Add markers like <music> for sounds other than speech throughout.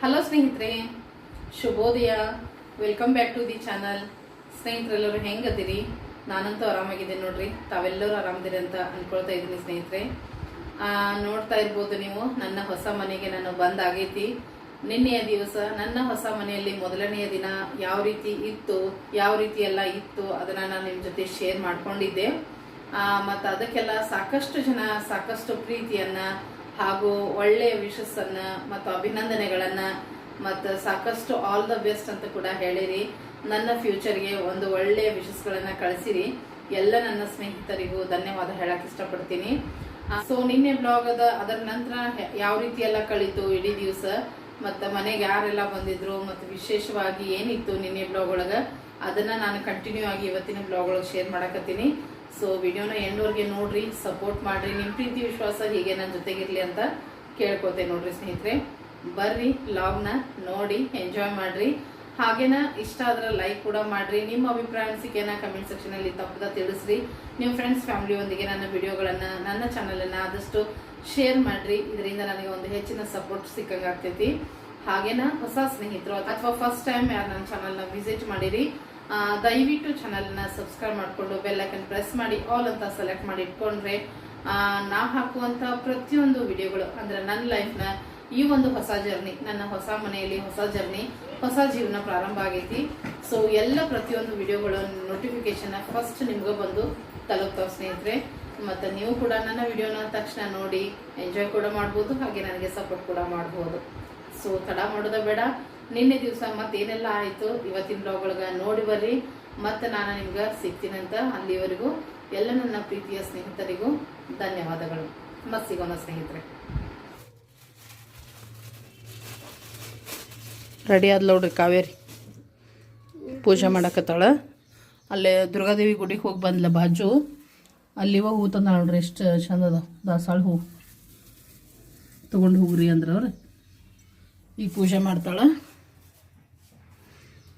Hello ಸ್ನೇಹಿತರೆ, ಶುಭೋದಯ. Welcome back to the channel ಸ್ನೇಹಿತರೆಲ್ಲರೂ ಹೆಂಗದಿರಿ ನಾನಂತೂ ಆರಾಮಾಗಿದ್ದೀನಿ ನೋಡ್ರಿ. ತಾವೆಲ್ಲರೂ ಆರಾಮದಿರಿ ಅಂತ ಅನ್ಕೊಳ್ತಾ ಇದ್ದೀನಿ ಸ್ನೇಹಿತರೆ. ನೋಡ್ತಾ ಇರ್ಬೋದು ನೀವು, ನನ್ನ ಹೊಸ ಮನೆಗೆ ನಾನು ಬಂದಾಗೈತಿ. ನಿನ್ನೆಯ ದಿವಸ ನನ್ನ ಹೊಸ ಮನೆಯಲ್ಲಿ ಮೊದಲನೆಯ ದಿನ ಯಾವ ರೀತಿ ಇತ್ತು, ಯಾವ ರೀತಿ ಎಲ್ಲ ಇತ್ತು ಅದನ್ನ ನಾನು ನಿಮ್ಮ ಜೊತೆ ಶೇರ್ ಮಾಡ್ಕೊಂಡಿದ್ದೆ. ಮತ್ತು ಅದಕ್ಕೆಲ್ಲ ಸಾಕಷ್ಟು ಜನ ಸಾಕಷ್ಟು ಪ್ರೀತಿಯನ್ನ ಹಾಗೂ ಒಳ್ಳೆಯ ವಿಶಸ್ಸನ್ನು ಮತ್ತು ಅಭಿನಂದನೆಗಳನ್ನು ಮತ್ತು ಸಾಕಷ್ಟು ಆಲ್ ದ ಬೆಸ್ಟ್ ಅಂತ ಕೂಡ ಹೇಳಿರಿ. ನನ್ನ ಫ್ಯೂಚರ್ಗೆ ಒಂದು ಒಳ್ಳೆಯ ವಿಶಸ್ಗಳನ್ನು ಕಳಿಸಿರಿ. ಎಲ್ಲ ನನ್ನ ಸ್ನೇಹಿತರಿಗೂ ಧನ್ಯವಾದ ಹೇಳಕ್ಕೆ ಇಷ್ಟಪಡ್ತೀನಿ. ಸೊ ನಿನ್ನೆ ಬ್ಲಾಗ್ ಅದ ಅದರ ನಂತರ ಯಾವ ರೀತಿ ಎಲ್ಲ ಕಳೀತು ಇಡೀ ದಿವಸ? ಮತ್ತು ಮನೆಗೆ ಯಾರೆಲ್ಲ ಬಂದಿದ್ರು? ಮತ್ತು ವಿಶೇಷವಾಗಿ ಏನಿತ್ತು ನಿನ್ನೆ ಬ್ಲಾಗ್ ಒಳಗೆ? ಅದನ್ನು ನಾನು ಕಂಟಿನ್ಯೂ ಆಗಿ ಇವತ್ತಿನ ಬ್ಲಾಗ್ ಒಳಗೆ ಶೇರ್ ಮಾಡಕತ್ತೀನಿ. ಸೊ ವಿಡಿಯೋನ ಎಂಡ್ವರೆಗೆ ನೋಡ್ರಿ ಸಪೋರ್ಟ್ ಮಾಡ್ರಿ. ನಿಮ್ಮ ಪ್ರೀತಿ, ವಿಶ್ವಾಸ ಹೀಗೆ ನನ್ನ ಜೊತೆಗಿರ್ಲಿ ಅಂತ ಕೇಳ್ಕೊತೆ ನೋಡ್ರಿ ಸ್ನೇಹಿತರೆ. ಬರ್ರಿ ಲಾಗ್ನ ನೋಡಿ ಎಂಜಾಯ್ ಮಾಡ್ರಿ. ಹಾಗೇನ ಇಷ್ಟ ಆದ್ರೆ ಲೈಕ್ ಕೂಡ ಮಾಡ್ರಿ. ನಿಮ್ಮ ಅಭಿಪ್ರಾಯ ಅನಿಸಿಕೆನ ಕಮೆಂಟ್ ಸೆಕ್ಷನ್ ಅಲ್ಲಿ ತಪ್ಪದ ತಿಳಿಸ್ರಿ. ನಿಮ್ಮ ಫ್ರೆಂಡ್ಸ್ ಫ್ಯಾಮಿಲಿಯೊಂದಿಗೆ ನನ್ನ ವಿಡಿಯೋಗಳನ್ನ ನನ್ನ ಚಾನಲ್ ಅನ್ನ ಆದಷ್ಟು ಶೇರ್ ಮಾಡ್ರಿ. ಇದರಿಂದ ನನಗೆ ಒಂದು ಹೆಚ್ಚಿನ ಸಪೋರ್ಟ್ ಸಿಕ್ಕಂಗಾಗ್ತೈತಿ. ಹಾಗೇನ ಹೊಸ ಸ್ನೇಹಿತರು ಅಥವಾ ಫಸ್ಟ್ ಟೈಮ್ ಯಾರು ನನ್ನ ಚಾನಲ್ನ ವಿಸಿಟ್ ಮಾಡಿರಿ ದಯವಿಟ್ಟು ಚಾನಲ್ನ ಸಬ್ಸ್ಕ್ರೈಬ್ ಮಾಡಿಕೊಂಡು ಬೆಲ್ಲೈಕನ್ ಪ್ರೆಸ್ ಮಾಡಿ ಆಲ್ ಅಂತ ಸೆಲೆಕ್ಟ್ ಮಾಡಿ ಇಟ್ಕೊಂಡ್ರೆ ನಾ ಹಾಕುವಂಥ ಪ್ರತಿಯೊಂದು ವಿಡಿಯೋಗಳು ಅಂದರೆ ನನ್ನ ಲೈಫ್ನ ಈ ಒಂದು ಹೊಸ ಜರ್ನಿ ನನ್ನ ಹೊಸ ಮನೆಯಲ್ಲಿ ಹೊಸ ಜರ್ನಿ ಹೊಸ ಜೀವನ ಪ್ರಾರಂಭ ಆಗೈತಿ. ಸೊ ಎಲ್ಲ ಪ್ರತಿಯೊಂದು ವಿಡಿಯೋಗಳ ನೋಟಿಫಿಕೇಶನ್ ಫಸ್ಟ್ ನಿಮ್ಗೆ ಬಂದು ತಲುಪ್ತಾವ ಸ್ನೇಹಿತರೆ. ಮತ್ತು ನೀವು ಕೂಡ ನನ್ನ ವಿಡಿಯೋನ ತಕ್ಷಣ ನೋಡಿ ಎಂಜಾಯ್ ಕೂಡ ಮಾಡ್ಬೋದು, ಹಾಗೆ ನನಗೆ ಸಪೋರ್ಟ್ ಕೂಡ ಮಾಡ್ಬೋದು. ಸೊ ತಡ ಮಾಡೋದ ಬೇಡ. ನಿನ್ನೆ ದಿವಸ ಮತ್ತೇನೆಲ್ಲ ಆಯಿತು? ಇವತ್ತಿನ ಬ್ಲಾಗ್ ಒಳಗೆ ನೋಡಿ ಬರ್ರಿ. ಮತ್ತೆ ನಾನು ನಿಮ್ಗೆ ಸಿಗ್ತೀನಂತ ಅಲ್ಲಿವರೆಗೂ ಎಲ್ಲ ನನ್ನ ಪ್ರೀತಿಯ ಸ್ನೇಹಿತರಿಗೂ ಧನ್ಯವಾದಗಳು. ಮತ್ತೆ ಸಿಗೋಣ ಸ್ನೇಹಿತರೆ. ರೆಡಿ ಆದ್ ನೋಡ್ರಿ ಕಾವೇರಿ. ಪೂಜೆ ಮಾಡಕತ್ತಾಳ. ಅಲ್ಲೇ ದುರ್ಗಾದೇವಿ ಗುಡಿಗೆ ಹೋಗಿ ಬಂದ್ಲ ಬಾಜು. ಅಲ್ಲಿ ಹೂ ತಂದ ನೋಡ್ರಿ, ಎಷ್ಟು ಚಂದ ಅದ ದಾಸಾಳ ಹೂ. ತಗೊಂಡು ಹೋಗ್ರಿ ಅಂದ್ರೆ ಈಗ ಪೂಜೆ ಮಾಡ್ತಾಳ.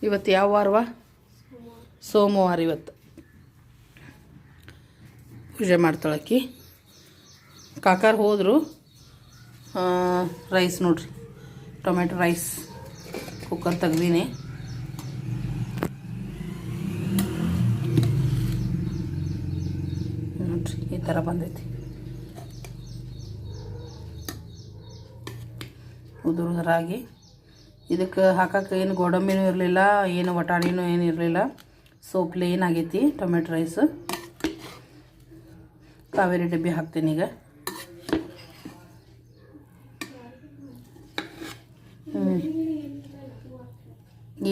ಇವತ್ತು ಯಾವ ವಾರವ? ಸೋಮವಾರ ಇವತ್ತು. ಪೂಜೆ ಮಾಡ್ತಾಳಕ್ಕಿ ಕಾಕಾರ ಹೋದರು. ರೈಸ್ ನೋಡ್ರಿ. ಟೊಮೆಟೊ ರೈಸ್ ಕುಕ್ಕರ್ ತೆಗ್ದೀನಿ. ನೋಡ್ರಿ, ಈ ಥರ ಬಂದೈತಿ. ಉದುರು ರಾಗಿ ಇದಕ್ಕೆ ಹಾಕಕ್ಕೆ ಏನು ಗೋಡಂಬಿನೂ ಇರಲಿಲ್ಲ, ಏನು ವಟಾಣಿನೂ ಏನು ಇರಲಿಲ್ಲ. ಸೊ ಪ್ಲೇನ್ ಆಗೈತಿ, ಟೊಮೆಟೊ ರೈಸ್ ಕಾವೇರಿ ಡಬ್ಬಿ ಹಾಕ್ತೀನಿ ಈಗ.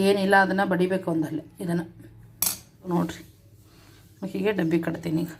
ಏನಿಲ್ಲ, ಅದನ್ನು ಬಡಿಬೇಕು ಒಂದಲ್ಲೇ ಇದನ್ನು. ನೋಡಿರಿ. ಹೀಗೆ ಡಬ್ಬಿ ಕಟ್ತೀನಿ ಈಗ.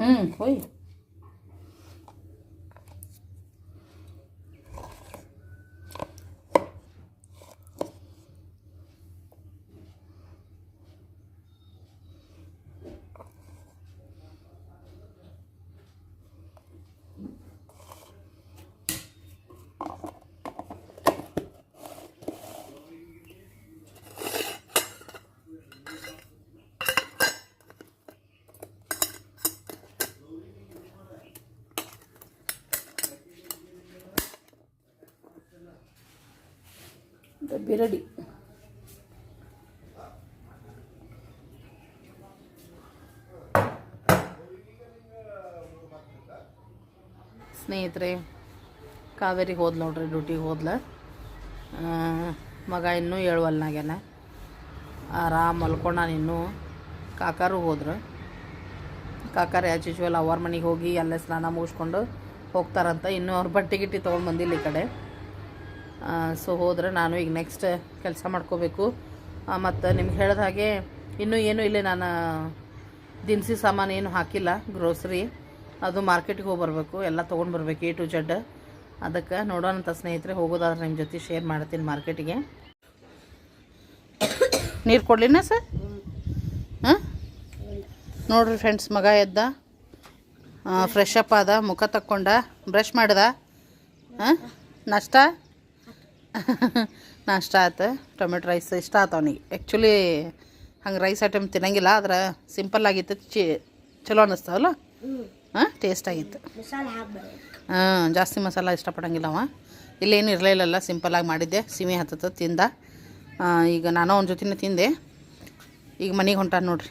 ಹ್ಞೂ ಹೋಯ್ ಡಬ್ಬಿ ರೆಡಿ ಸ್ನೇಹಿತರೆ ಕಾವೇರಿಗೆ ಹೋದ್ ನೋಡ್ರಿ ಡ್ಯೂಟಿಗೆ ಹೋದ್ಲ. ಮಗ ಇನ್ನೂ ಏಳುವಲ್ನಾಗ್ಯಾನ. ಆರಾಮ್ ಮಲ್ಕೊಂಡ ಇನ್ನೂ. ಕಾಕಾರು ಹೋದ್ರು. ಕಾಕಾರ ಆ್ಯಸ್ ಯೂಶ್ವಲ್ ಅವ್ರ ಮನೆಗೆ ಹೋಗಿ ಅಲ್ಲೇ ಸ್ನಾನ ಮುಗಿಸ್ಕೊಂಡು ಹೋಗ್ತಾರಂತ. ಇನ್ನೂ ಅವ್ರು ಬಟ್ಟೆ ಗಿಟ್ಟಿ ತೊಗೊಂಡು ಬಂದಿಲ್ಲ ಈ ಕಡೆ. ಸೊ ಹೋದ್ರೆ ನಾನು ಈಗ ನೆಕ್ಸ್ಟ್ ಕೆಲಸ ಮಾಡ್ಕೋಬೇಕು. ಮತ್ತು ನಿಮ್ಗೆ ಹೇಳಿದ ಹಾಗೆ ಇನ್ನೂ ಏನು ಇಲ್ಲೇ ನಾನು ದಿನಸಿ ಸಾಮಾನು ಏನು ಹಾಕಿಲ್ಲ ಗ್ರೋಸರಿ ಅದು ಮಾರ್ಕೆಟಿಗೆ ಹೋಗಿ ಬರಬೇಕು, ಎಲ್ಲ ತೊಗೊಂಡು ಬರಬೇಕು ಎ ಟು ಜಡ್ ಅದಕ್ಕೆ ನೋಡೋಣಂತ ಸ್ನೇಹಿತರೆ, ಹೋಗೋದಾದ್ರೆ ನಿಮ್ಮ ಜೊತೆ ಶೇರ್ ಮಾಡ್ತೀನಿ ಮಾರ್ಕೆಟಿಗೆ ನೀರು ಕೊಡ್ಲಿನ ಸರ್ ಹಾಂ? ನೋಡ್ರಿ ಫ್ರೆಂಡ್ಸ್ ಮಗ ಎದ್ದ. ಫ್ರೆಶ್ ಅಪ್ ಆದ, ಮುಖ ತಕ್ಕೊಂಡ ಬ್ರಷ್ ಮಾಡ್ದ. ಹಾಂ? ನಾಷ್ಟ? ನಾಷ್ಟ ಆಯ್ತು. ಟೊಮೆಟೊ ರೈಸ್ ಇಷ್ಟ ಆಯ್ತು ಅವನಿಗೆ. ಆ್ಯಕ್ಚುಲಿ ಹಂಗೆ ರೈಸ್ ಐಟಮ್ ತಿನ್ನಂಗಿಲ್ಲ ಆದ್ರೆ ಸಿಂಪಲ್ ಆಗಿತ್ತು ಚಿ ಚಲೋ ಅನ್ನಿಸ್ತಾವಲ್ಲ ಹಾಂ ಟೇಸ್ಟ್ ಆಗಿತ್ತು. ಹಾಂ ಜಾಸ್ತಿ ಮಸಾಲ ಇಷ್ಟಪಡಂಗಿಲ್ಲ ಅವ. ಇಲ್ಲೇನು ಇರಲಿಲ್ಲಲ್ಲ ಸಿಂಪಲಾಗಿ ಮಾಡಿದ್ದೆ. ಸಿಮಿ ಹತ್ತದ ತಿಂದ. ಈಗ ನಾನು ಅವನ ಜೊತೆನೇ ತಿಂದೆ. ಈಗ ಮನೆಗೆ ಹೊಂಟಾನ ನೋಡ್ರಿ.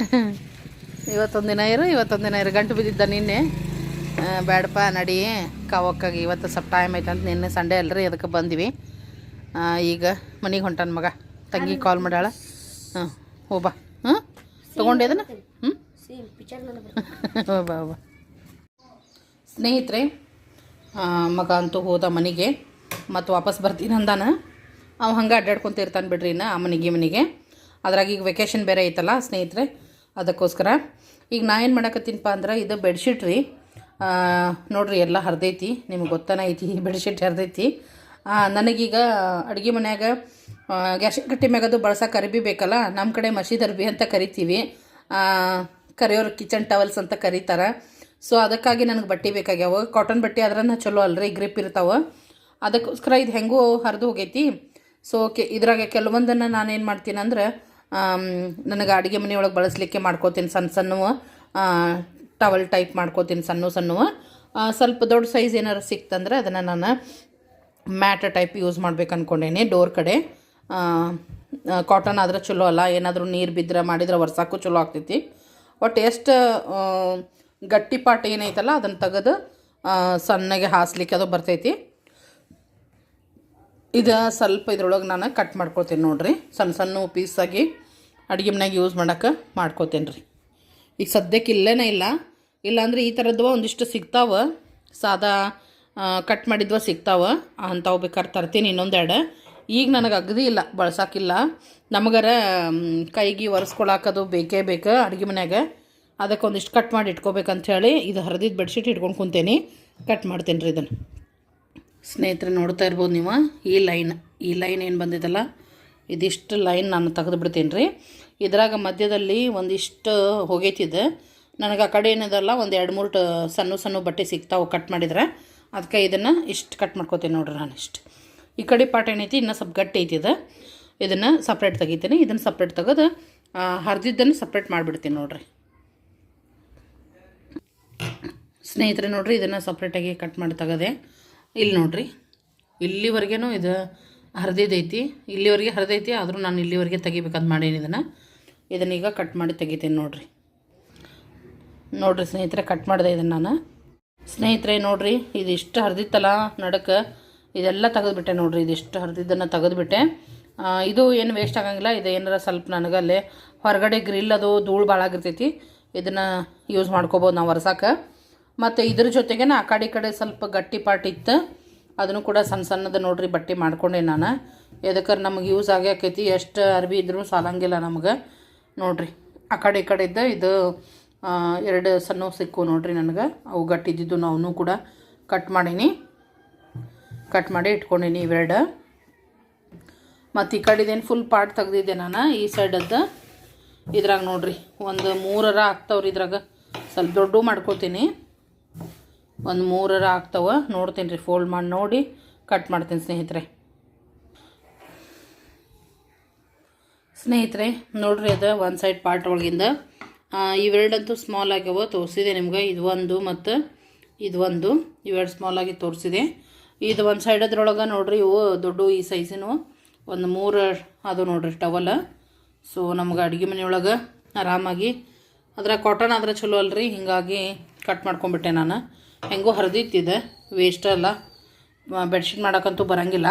<laughs> <laughs> ಇವತ್ತೊಂದು ದಿನ ಇರು ಇವತ್ತೊಂದು ದಿನ ಇರು. ಗಂಟು ಬಿದ್ದಿದ್ದ ನಿನ್ನೆ. ಬೇಡಪ್ಪ ಬ್ಯಾಡಪ್ಪ ನಡಿ. ಕಾವಕ್ಕಾಗಿ ಇವತ್ತು ಸ್ವಲ್ಪ ಟೈಮ್ ಐತೆ ಅಂತ ನಿನ್ನೆ ಸಂಡೇ ಅಲ್ರಿ ಅದಕ್ಕೆ ಬಂದ್ವಿ. ಈಗ ಮನೆಗೆ ಹೊಂಟಾನ ಮಗ. ತಂಗಿ ಕಾಲ್ ಮಾಡ್ಯಾಳ. ಹಾಂ ಹೋಬಾ ಹ್ಞೂ ತೊಗೊಂಡೆ ಅದನ್ನು? ಹ್ಞೂ ಹೋಬಾ ಪಿಕ್ಚರ್ ನೋಡ್ಬೇಕು ಬಾ <laughs> ಬಾ. ಸ್ನೇಹಿತರೆ ಮಗ ಅಂತೂ ಹೋದ ಮನೆಗೆ ಮತ್ತು ವಾಪಸ್ ಬರ್ತೀನಿ ಅಂದಾನ. ಅವ ಹಂಗೆ ಅಡ್ಡಾಡ್ಕೊತಿರ್ತಾನೆ ಬಿಡ್ರಿ ಇನ್ನು ಆ ಮನೆಗೆ ಮನೆಗೆ. ಅದ್ರಾಗ ಈಗ ವೆಕೇಷನ್ ಬೇರೆ ಐತಲ್ಲ ಸ್ನೇಹಿತರೆ ಅದಕ್ಕೋಸ್ಕರ. ಈಗ ನಾ ಏನು ಮಾಡಕತ್ತೀನಪ್ಪ ಅಂದ್ರೆ ಇದು ಬೆಡ್ಶೀಟ್ ರೀ. ನೋಡಿರಿ ಎಲ್ಲ ಹರಿದೈತಿ, ನಿಮ್ಗೆ ಗೊತ್ತಾನ ಐತಿ ಬೆಡ್ಶೀಟ್ ಹರಿದೈತಿ. ನನಗೀಗ ಅಡುಗೆ ಮನ್ಯಾಗ ಗ್ಯಾಸ್ ಕಟ್ಟಿ ಮ್ಯಾಗ ಅದು ಬಳಸಕ್ಕೆ ಅರಿಬಿ ಬೇಕಲ್ಲ ನಮ್ಮ ಕಡೆ ಮಸೀದ್ ಅರ್ಬಿ ಅಂತ ಕರಿತೀವಿ. ಕರೆಯೋರು ಕರಿಯೋರು ಕಿಚನ್ ಟವಲ್ಸ್ ಅಂತ ಕರೀತಾರೆ. ಸೊ ಅದಕ್ಕಾಗಿ ನನಗೆ ಬಟ್ಟೆ ಬೇಕಾಗ್ಯಾವ. ಕಾಟನ್ ಬಟ್ಟೆ ಅದ್ರನ್ನ ಚಲೋ ಅಲ್ರಿ ಗ್ರಿಪ್ ಇರ್ತಾವೆ. ಅದಕ್ಕೋಸ್ಕರ ಇದು ಹೆಂಗೂ ಹರಿದು ಹೋಗೈತಿ. ಸೊ ಕೆ, ಇದ್ರಾಗ ಕೆಲವೊಂದನ್ನು ನಾನೇನು ಮಾಡ್ತೀನಿ ಅಂದ್ರೆ ನನಗೆ ಅಡುಗೆ ಮನೆಯೊಳಗೆ ಬಳಸಲಿಕ್ಕೆ ಮಾಡ್ಕೋತೀನಿ, ಸಣ್ಣ ಸಣ್ಣವು. ಟವಲ್ ಟೈಪ್ ಮಾಡ್ಕೋತೀನಿ, ಸಣ್ಣ ಸಣ್ಣವು. ಸ್ವಲ್ಪ ದೊಡ್ಡ ಸೈಜ್ ಏನಾರು ಸಿಕ್ತಂದ್ರೆ ಅದನ್ನು ನಾನು ಮ್ಯಾಟ್ ಟೈಪ್ ಯೂಸ್ ಮಾಡ್ಬೇಕು ಅಂದ್ಕೊಂಡೇನೆ ಡೋರ್ ಕಡೆ. ಕಾಟನ್ ಆದ್ರೆ ಚಲೋ ಅಲ್ಲ, ಏನಾದರೂ ನೀರು ಬಿದ್ದರೆ ಮಾಡಿದ್ರೆ ಒರ್ಸಾಕೂ ಚಲೋ ಆಗ್ತೈತಿ. ಒಟ್ಟು ಎಷ್ಟು ಗಟ್ಟಿ ಪಾಟ್ ಏನೈತಲ್ಲ, ಅದನ್ನು ತೆಗೆದು ಸಣ್ಣಗೆ ಹಾಸ್ಲಿಕ್ಕೆ ಅದು ಬರ್ತೈತಿ. ಇದು ಸ್ವಲ್ಪ ಇದ್ರೊಳಗೆ ನಾನು ಕಟ್ ಮಾಡ್ಕೊತೀನಿ ನೋಡಿರಿ. ಸಣ್ಣ ಸಣ್ಣ ಪೀಸಾಗಿ ಅಡುಗೆ ಮನ್ಯಾಗ ಯೂಸ್ ಮಾಡೋಕೆ ಮಾಡ್ಕೋತೇನೆ ರೀ. ಈಗ ಸದ್ಯಕ್ಕೆ ಇಲ್ಲೇನೇ ಇಲ್ಲ. ಇಲ್ಲಾಂದ್ರೆ ಈ ಥರದ್ದು ಒಂದಿಷ್ಟು ಸಿಗ್ತಾವೆ. ಸಾದಾ ಕಟ್ ಮಾಡಿದ್ವ ಸಿಗ್ತಾವೆ. ಅಂಥವು ಬೇಕಾದ್ರೆ ತರ್ತೀನಿ ಇನ್ನೊಂದೆರಡು ಈಗ ನನಗೆ ಅಗದಿ ಇಲ್ಲ ಬಳಸೋಕ್ಕಿಲ್ಲ ನಮಗರ ಕೈಗೆ ಒರೆಸ್ಕೊಳಕದು ಬೇಕೇ ಬೇಕು ಅಡುಗೆ ಮನ್ಯಾಗ. ಅದಕ್ಕೆ ಒಂದಿಷ್ಟು ಕಟ್ ಮಾಡಿ ಇಟ್ಕೋಬೇಕಂಥೇಳಿ ಇದು ಹರಿದಿದ್ದು ಬೆಡ್ಶೀಟ್ ಇಟ್ಕೊಂಡು ಕುಂತೇನಿ. ಕಟ್ ಮಾಡ್ತೀನಿ ರೀ ಇದನ್ನು. ಸ್ನೇಹಿತರೆ ನೋಡ್ತಾ ಇರ್ಬೋದು ನೀವು. ಈ ಲೈನ್ ಈ ಲೈನ್ ಏನು ಬಂದಿದಲ್ಲ? ಇದಿಷ್ಟು ಲೈನ್ ನಾನು ತೆಗೆದು ಬಿಡ್ತೀನಿ ರೀ ಇದ್ರಾಗ ಮಧ್ಯದಲ್ಲಿ ಒಂದಿಷ್ಟು ಹೋಗೈತಿದೆ. ನನಗೆ ಆ ಕಡೆ ಏನದಲ್ಲ, ಒಂದು ಎರಡು ಮೂರು ಸಣ್ಣ ಸಣ್ಣ ಬಟ್ಟೆ ಸಿಗ್ತಾವೆ ಕಟ್ ಮಾಡಿದ್ರೆ. ಅದಕ್ಕೆ ಇದನ್ನು ಇಷ್ಟು ಕಟ್ ಮಾಡ್ಕೋತೀನಿ ನೋಡ್ರಿ ನಾನು ಇಷ್ಟು ಈ ಕಡೆ ಪಾಟ್ ಏನೈತಿ, ಇನ್ನೂ ಸ್ವಲ್ಪ ಗಟ್ಟಿ ಐತಿದೆ. ಇದು ಇದನ್ನು ಸಪ್ರೇಟ್ ತೆಗಿತೀನಿ. ಇದನ್ನು ಸಪ್ರೇಟ್ ತೆಗೆದು ಹರಿದಿದ್ದನ್ನು ಸಪ್ರೇಟ್ ಮಾಡಿಬಿಡ್ತೀನಿ ನೋಡ್ರಿ. ಸ್ನೇಹಿತರೆ ನೋಡ್ರಿ, ಇದನ್ನು ಸಪ್ರೇಟಾಗಿ ಕಟ್ ಮಾಡಿ ತೆಗದೆ. ಇಲ್ಲಿ ನೋಡ್ರಿ. ಇಲ್ಲಿವರೆಗೂ ಇದು ಹರಿದೈತಿ ಇಲ್ಲಿವರೆಗೆ ಹರಿದೈತಿ, ಆದರೂ ನಾನು ಇಲ್ಲಿವರೆಗೆ ತೆಗಿಬೇಕಂತ ಮಾಡೀನಿ ಇದನ್ನು. ಇದನ್ನೀಗ ಕಟ್ ಮಾಡಿ ತೆಗಿತೀನಿ ನೋಡ್ರಿ. ನೋಡ್ರಿ ಸ್ನೇಹಿತರೆ ಕಟ್ ಮಾಡಿದೆ ಇದನ್ನು ನಾನು. ಸ್ನೇಹಿತರೆ, ನೋಡ್ರಿ ಇಷ್ಟು ಹರಿದಿತ್ತಲ್ಲ ನಡಕ್ಕೆ ಇದೆಲ್ಲ ತೆಗೆದುಬಿಟ್ಟೆ ನೋಡ್ರಿ, ಇದಿಷ್ಟು ಹರಿದಿದ್ದನ್ನು ತೆಗೆದುಬಿಟ್ಟೆ. ಇದು ಏನು ವೇಸ್ಟ್ ಆಗಂಗಿಲ್ಲ, ಇದು ಏನಾರ ಸ್ವಲ್ಪ ನನಗಲ್ಲೇ ಹೊರಗಡೆ ಗ್ರಿಲ್ ಅದು ಧೂಳು ಭಾಳ ಆಗಿರ್ತೈತಿ ಇದನ್ನು ಯೂಸ್ ಮಾಡ್ಕೋಬೋದು ನಾವು ಒರ್ಸಕ್ಕೆ ಮತ್ತು ಇದ್ರ ಜೊತೆಗೆ ಆ ಕಡೆ ಕಡೆ ಸ್ವಲ್ಪ ಗಟ್ಟಿ ಪಾಟ್ ಇತ್ತು. ಅದನ್ನು ಕೂಡ ಸಣ್ಣ ಸಣ್ಣದ ನೋಡ್ರಿ, ಬಟ್ಟೆ ಮಾಡ್ಕೊಂಡೆ ನಾನು. ಎದಕ್ಕಾರೆ ನಮಗೆ ಯೂಸ್ ಆಗ್ಯಾಕೈತಿ ಎಷ್ಟು ಅರ್ಬಿ ಇದ್ರೂ ಸಾಲಂಗಿಲ್ಲ ನಮಗೆ. ನೋಡ್ರಿ, ಆ ಕಡೆ ಕಡೆ ಇದ್ದ ಇದು ಎರಡು ಸಣ್ಣ ಸಿಕ್ಕು ನೋಡ್ರಿ ನನಗೆ. ಅವು ಗಟ್ಟಿದ್ದು ನಾವು ಕೂಡ ಕಟ್ ಮಾಡೀನಿ. ಕಟ್ ಮಾಡಿ ಇಟ್ಕೊಂಡೀನಿ ಇವೆರಡು. ಮತ್ತು ಈ ಕಡೆದೇನು ಫುಲ್ ಪಾರ್ಟ್ ತೆಗ್ದಿದ್ದೆ ನಾನು, ಈ ಸೈಡದ್ದು ಇದ್ರಾಗ ನೋಡ್ರಿ, ಒಂದು ಮೂರರ ಆಗ್ತಾವ್ರಿ ಇದ್ರಾಗ. ಸ್ವಲ್ಪ ದೊಡ್ಡ ಮಾಡ್ಕೋತೀನಿ. ಒಂದು ಮೂರರ ಆಗ್ತಾವ. ನೋಡ್ತೀನಿ ರೀ ಫೋಲ್ಡ್ ಮಾಡಿ ನೋಡಿ ಕಟ್ ಮಾಡ್ತೀನಿ ಸ್ನೇಹಿತರೆ. ಸ್ನೇಹಿತರೆ, ನೋಡ್ರಿ ಅದು ಒಂದು ಸೈಡ್ ಪಾರ್ಟ್ ಒಳಗಿಂದ. ಇವೆರಡಂತೂ ಸ್ಮಾಲ್ ಆಗ್ಯಾವ, ತೋರಿಸಿದೆ ನಿಮ್ಗೆ. ಇದು ಒಂದು ಮತ್ತು ಇದು ಒಂದು. ಇವೆರಡು ಸ್ಮಾಲ್ ಆಗಿ ತೋರಿಸಿದೆ. ಇದು ಒಂದು ಸೈಡ್ ಅದ್ರೊಳಗೆ ನೋಡ್ರಿ, ಇವು ದೊಡ್ಡ ಈ ಸೈಜಿನವು ಒಂದು ಮೂರು ಅದು ನೋಡ್ರಿ ಟವಲ್ ಸೊ ನಮ್ಗೆ ಅಡುಗೆ ಮನೆಯೊಳಗೆ ಆರಾಮಾಗಿ. ಅದ್ರ ಕಾಟನ್ ಆದ್ರೆ ಚಲೋ ಅಲ್ರಿ, ಹಿಂಗಾಗಿ ಕಟ್ ಮಾಡ್ಕೊಂಬಿಟ್ಟೆ ನಾನು. ಹೆಂಗೋ ಹರಿದಿತ್ತಿದೆ ವೇಸ್ಟ್ ಅಲ್ಲ ಬೆಡ್ಶೀಟ್ ಮಾಡೋಕ್ಕಂತೂ ಬರೋಂಗಿಲ್ಲ.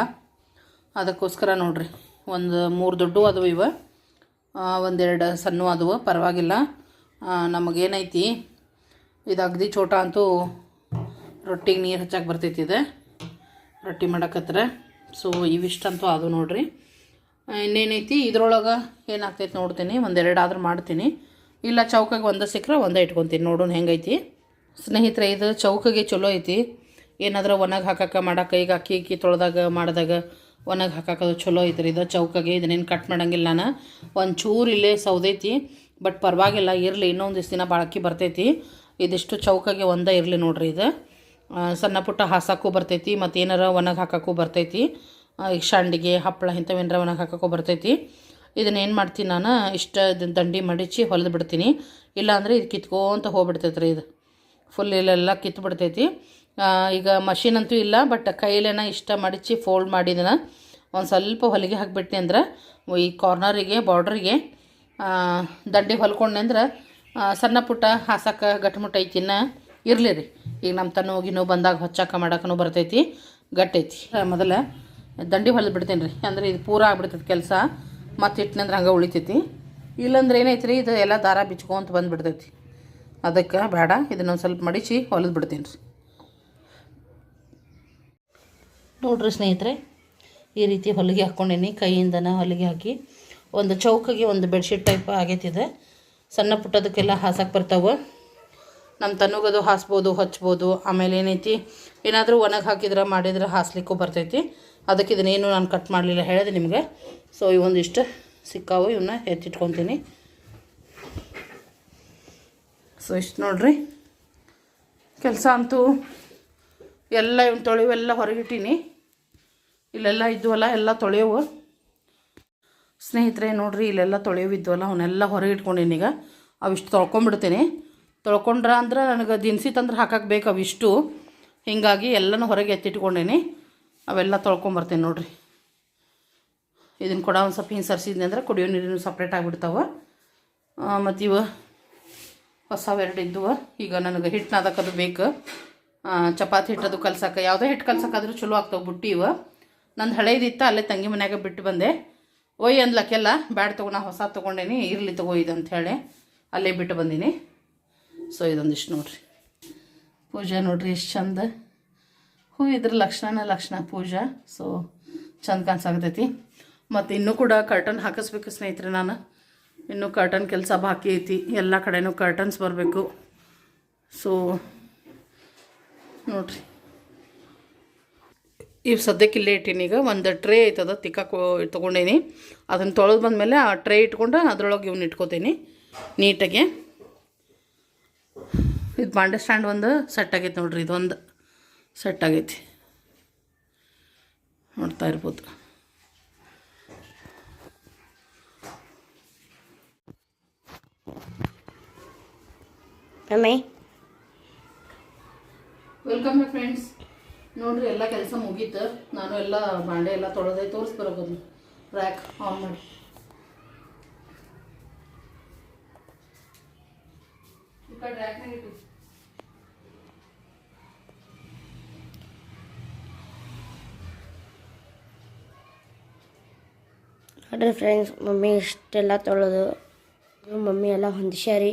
ಅದಕ್ಕೋಸ್ಕರ ನೋಡಿರಿ, ಒಂದು ಮೂರು ದೊಡ್ಡ ಅದು ಇವ. ಒಂದೆರಡು ಸಣ್ಣ ಅದು ಪರವಾಗಿಲ್ಲ. ನಮಗೇನೈತಿ, ಇದು ಅಗದಿ ಚೋಟ ಅಂತೂ ರೊಟ್ಟಿಗೆ ನೀರು ಹಚ್ಚಕ್ಕೆ ಬರ್ತೈತಿದೆ ರೊಟ್ಟಿ ಮಾಡಕತ್ರ. ಸೊ ಇವಿಷ್ಟಂತೂ ಅದು ನೋಡ್ರಿ. ಇನ್ನೇನೈತಿ, ಇದ್ರೊಳಗೆ ಏನಾಗ್ತೈತಿ ನೋಡ್ತೀನಿ, ಒಂದೆರಡು ಆದರೂ ಮಾಡ್ತೀನಿ. ಇಲ್ಲ ಚೌಕಾಗೆ ಒಂದು ಸಿಕ್ಕರೆ ಒಂದೇ ಇಟ್ಕೊತೀನಿ ನೋಡೋಣ ಹೆಂಗೈತಿ. ಸ್ನೇಹಿತರೆ, ಇದು ಚೌಕಗೆ ಚಲೋ ಐತಿ. ಏನಾದರೂ ಒಣಗಿ ಹಾಕಕ್ಕೆ ಮಾಡಕ್ಕೆ ಈಗ ಅಕ್ಕಿ ಅಕ್ಕಿ ತೊಳೆದಾಗ ಮಾಡಿದಾಗ ಒಣಗಿ ಹಾಕಕ್ಕೆ ಚಲೋ ಐತ್ರಿ. ಇದು ಚೌಕಗೆ, ಇದನ್ನೇನು ಕಟ್ ಮಾಡಂಗಿಲ್ಲ ನಾನು. ಒಂದು ಚೂರು ಇಲ್ಲೇ ಸೌದೈತಿ, ಬಟ್ ಪರವಾಗಿಲ್ಲ, ಇರಲಿ ಇನ್ನೊಂದಿಷ್ಟು ದಿನ ಬಾಳಕ್ಕಿ ಬರ್ತೈತಿ. ಇದಿಷ್ಟು ಚೌಕಗೆ ಒಂದೇ ಇರಲಿ ನೋಡ್ರಿ ಇದು. ಸಣ್ಣ ಪುಟ್ಟ ಹಾಸಕ್ಕೂ ಬರ್ತೈತಿ ಮತ್ತು ಏನಾರ ಒಣಗಿ ಹಾಕೋಕ್ಕೂ ಬರ್ತೈತಿ. ಈಗ ಸಂಡಿಗೆ ಹಪ್ಪಳ, ಇಂಥವೇನಾರ ಒಣಗಿ ಹಾಕೋಕ್ಕೂ ಬರ್ತೈತಿ. ಇದನ್ನ ಏನು ಮಾಡ್ತೀನಿ ನಾನು, ಇಷ್ಟ ದಂಡಿ ಮಡಿಚಿ ಹೊಲಿದು ಬಿಡ್ತೀನಿ. ಇಲ್ಲಾಂದರೆ ಇದು ಕಿತ್ಕೋತ ಹೋಗ್ಬಿಡ್ತೈತೆ ರೀ ಇದು. ಫುಲ್ ಇಲ್ಲೆಲ್ಲ ಕಿತ್ತು ಬಿಡ್ತೈತಿ ಆ, ಈಗ ಮಷಿನ್ ಅಂತೂ ಇಲ್ಲ ಬಟ್ ಕೈಲೇನ ಇಷ್ಟ ಮಡಚಿ ಫೋಲ್ಡ್ ಮಾಡಿದನ. ಒಂದು ಸ್ವಲ್ಪ ಹೊಲಿಗೆ ಹಾಕಿಬಿಟ್ನಿ ಅಂದ್ರೆ ಈ ಕಾರ್ನರಿಗೆ ಬಾರ್ಡ್ರಿಗೆ ದಂಡಿ ಹೊಲ್ಕೊಂಡೆ ಅಂದ್ರೆ ಸಣ್ಣ ಪುಟ್ಟ ಹಾಸಕ್ಕೆ ಗಟ್ಟಿಮುಟ್ಟ ಐತಿನ್ನ ಇರಲಿ ರೀ. ಈಗ ನಮ್ಮ ತನ್ನ ಹೋಗಿನೂ ಬಂದಾಗ ಹೊಚ್ಚಾಕ ಮಾಡಕ್ಕೂ ಬರ್ತೈತಿ ಗಟ್ಟೈತಿ. ಮೊದಲ ದಂಡಿ ಹೊಲಿದು ಬಿಡ್ತೀನಿ ರೀ. ಅಂದ್ರೆ ಇದು ಪೂರ ಆಗ್ಬಿಡ್ತೈತಿ ಕೆಲಸ ಮತ್ತು ಇಟ್ಟನಂದ್ರೆ ಹಂಗೆ ಉಳಿತೈತಿ. ಇಲ್ಲಂದ್ರೆ ಏನೈತಿ ರೀ ಇದು ಎಲ್ಲ ದಾರ ಬಿಚ್ಕೊಂತ ಬಂದುಬಿಡ್ತೈತಿ. ಅದಕ್ಕೆ ಬೇಡ ಇದನ್ನೊಂದು ಸ್ವಲ್ಪ ಮಡಿಸಿ ಹೊಲಿದು ಬಿಡ್ತೀನಿ ರೀ. ನೋಡ್ರಿ ಸ್ನೇಹಿತರೆ, ಈ ರೀತಿ ಹೊಲಿಗೆ ಹಾಕ್ಕೊಂಡೀನಿ ಕೈಯಿಂದನೇ ಹೊಲಿಗೆ ಹಾಕಿ. ಒಂದು ಚೌಕಿಗೆ ಒಂದು ಬೆಡ್ಶೀಟ್ ಟೈಪ್ ಆಗೈತಿದೆ. ಸಣ್ಣ ಪುಟ್ಟದಕ್ಕೆಲ್ಲ ಹಾಸಕ್ಕೆ ಬರ್ತಾವೆ. ನಮ್ಮ ತನುಗದು ಹಾಸ್ಬೋದು, ಹಚ್ಬೋದು, ಆಮೇಲೆ ಏನೈತಿ, ಏನಾದರೂ ಒಣಗಿ ಹಾಕಿದ್ರೆ ಮಾಡಿದ್ರೆ ಹಾಸ್ಲಿಕ್ಕೂ ಬರ್ತೈತಿ. ಅದಕ್ಕೆ ಇದನ್ನೇನು ನಾನು ಕಟ್ ಮಾಡಲಿಲ್ಲ ಹೇಳಿದೆ ನಿಮಗೆ. ಸೊ ಇವೊಂದಿಷ್ಟು ಸಿಕ್ಕಾವು ಇವನ್ನ ಎತ್ತಿಟ್ಕೊತೀನಿ. ಸೊ, ಇಷ್ಟು ನೋಡ್ರಿ. ಕೆಲಸ ಅಂತೂ ಎಲ್ಲ ಇವನ್ ತೊಳೆವೆಲ್ಲ ಹೊರಗಿಟ್ಟೀನಿ. ಇಲ್ಲೆಲ್ಲ ಇದ್ವಲ್ಲ, ಎಲ್ಲ ತೊಳೆಯವು. ಸ್ನೇಹಿತರೆ, ನೋಡ್ರಿ, ಇಲ್ಲೆಲ್ಲ ತೊಳೆಯವು, ಇದ್ವಲ್ಲ, ಅವನ್ನೆಲ್ಲ ಹೊರಗೆ ಇಟ್ಕೊಂಡೀನಿ ಈಗ ಅವಿಷ್ಟು ತೊಳ್ಕೊಂಡ್ಬಿಡ್ತೀನಿ ತೊಳ್ಕೊಂಡ್ರ ಅಂದ್ರೆ ನನಗೆ ದಿನಸಿ ತಂದ್ರೆ ಹಾಕಕ್ಕೆ ಬೇಕು ಅವಿಷ್ಟು ಹೀಗಾಗಿ ಎಲ್ಲನೂ ಹೊರಗೆ ಎತ್ತಿಟ್ಕೊಂಡೀನಿ. ಅವೆಲ್ಲ ತೊಳ್ಕೊಂಬರ್ತೀನಿ ನೋಡ್ರಿ. ಇದನ್ನು ಕೂಡ ಒಂದು ಸ್ವಲ್ಪ ಹಿಂಗೆ ಸರಿಸಿದ್ನಿ ಅಂದ್ರೆ ಕುಡಿಯೋ ನೀರಿನ ಸಪ್ರೇಟ್ ಆಗಿಬಿಡ್ತಾವೆ. ಮತ್ತು ಇವು ಹೊಸವು ಎರಡು ಇದ್ವು. ಈಗ ನನಗೆ ಹಿಟ್ಟು ನಾದಕ್ಕದು ಬೇಕು. ಚಪಾತಿ ಹಿಟ್ಟದು ಕಲ್ಸಕ್ಕೆ ಯಾವುದೇ ಹಿಟ್ಟು ಕಲ್ಸಕ್ಕಾದ್ರೂ ಚಲೋ ಆಗ್ತಾವೆ ಬುಟ್ಟಿ ಇವು. ನಂದು ಹಳೇದಿತ್ತ, ಅಲ್ಲೇ ತಂಗಿ ಮನ್ಯಾಗ ಬಿಟ್ಟು ಬಂದೆ. ಓಯ್ ಅಂದ್ಲಕ್ಕೆಲ್ಲ, ಬ್ಯಾಡ್ ತೊಗೊಂಡು ನಾ ಹೊಸ ತೊಗೊಂಡೇನಿ, ಇರಲಿ ತಗೋ ಇದು ಅಂತ ಹೇಳಿ ಅಲ್ಲೇ ಬಿಟ್ಟು ಬಂದೀನಿ. ಸೊ, ಇದೊಂದಿಷ್ಟು ನೋಡ್ರಿ. ಪೂಜೆ ನೋಡ್ರಿ ಎಷ್ಟು ಚಂದ. ಹೂ, ಇದ್ರ ಲಕ್ಷಣನ ಲಕ್ಷಣ ಪೂಜಾ. ಸೊ, ಚಂದ ಕಾಣಿಸಾಕತೈತಿ. ಮತ್ತು ಇನ್ನೂ ಕೂಡ ಕರ್ಟನ್ ಹಾಕಿಸ್ಬೇಕು ಸ್ನೇಹಿತರೆ ನಾನು. ಇನ್ನೂ ಕರ್ಟನ್ ಕೆಲಸ ಬಾಕಿ ಐತಿ. ಎಲ್ಲ ಕಡೆನೂ ಕರ್ಟನ್ಸ್ ಬರಬೇಕು. ಸೊ ನೋಡ್ರಿ. ಇವು ಸದ್ಯಕ್ಕೆ ಇಲ್ಲೇ ಇಟ್ಟೀನಿ ಈಗ. ಒಂದು ಟ್ರೇ ಐತದ ತಿಕ್ಕ ತೊಗೊಂಡೀನಿ. ಅದನ್ನು ತೊಳೆದು ಬಂದಮೇಲೆ ಆ ಟ್ರೇ ಇಟ್ಕೊಂಡು ಅದರೊಳಗೆ ಇವ್ನ ಇಟ್ಕೋತೀನಿ ನೀಟಾಗಿ. ಇದು ಬಾಂಡೆ ಸ್ಟ್ಯಾಂಡ್ ಒಂದು ಸೆಟ್ ಆಗೈತೆ ನೋಡ್ರಿ, ಇದೊಂದು ಸೆಟ್ ಆಗೈತಿ. ನೋಡ್ತಾ ಇರ್ಬೋದು. ಮಮ್ಮಿ ವೆಲ್ಕಮ್ ಮೈ ಫ್ರೆಂಡ್ಸ್ ನೋಡ್ರಿ ಎಲ್ಲ ಕೆಲಸ ಮುಗೀತು. ನಾನು ಎಲ್ಲ ಬಾಂಡೆ ಎಲ್ಲ ತೊಳೆದೆ ತೋರಿಸ್ಬರೋದು. ರ್ಯಾಕ್ ಆನ್ ಮಾಡಿ. ನೋಡ್ರಿ ಫ್ರೆಂಡ್ಸ್ ಮಮ್ಮಿ ಇಷ್ಟೆಲ್ಲ ತೊಳೆದು ಮಮ್ಮಿ ಎಲ್ಲ ಹೊಂದಿಸ್ಯಾರಿ.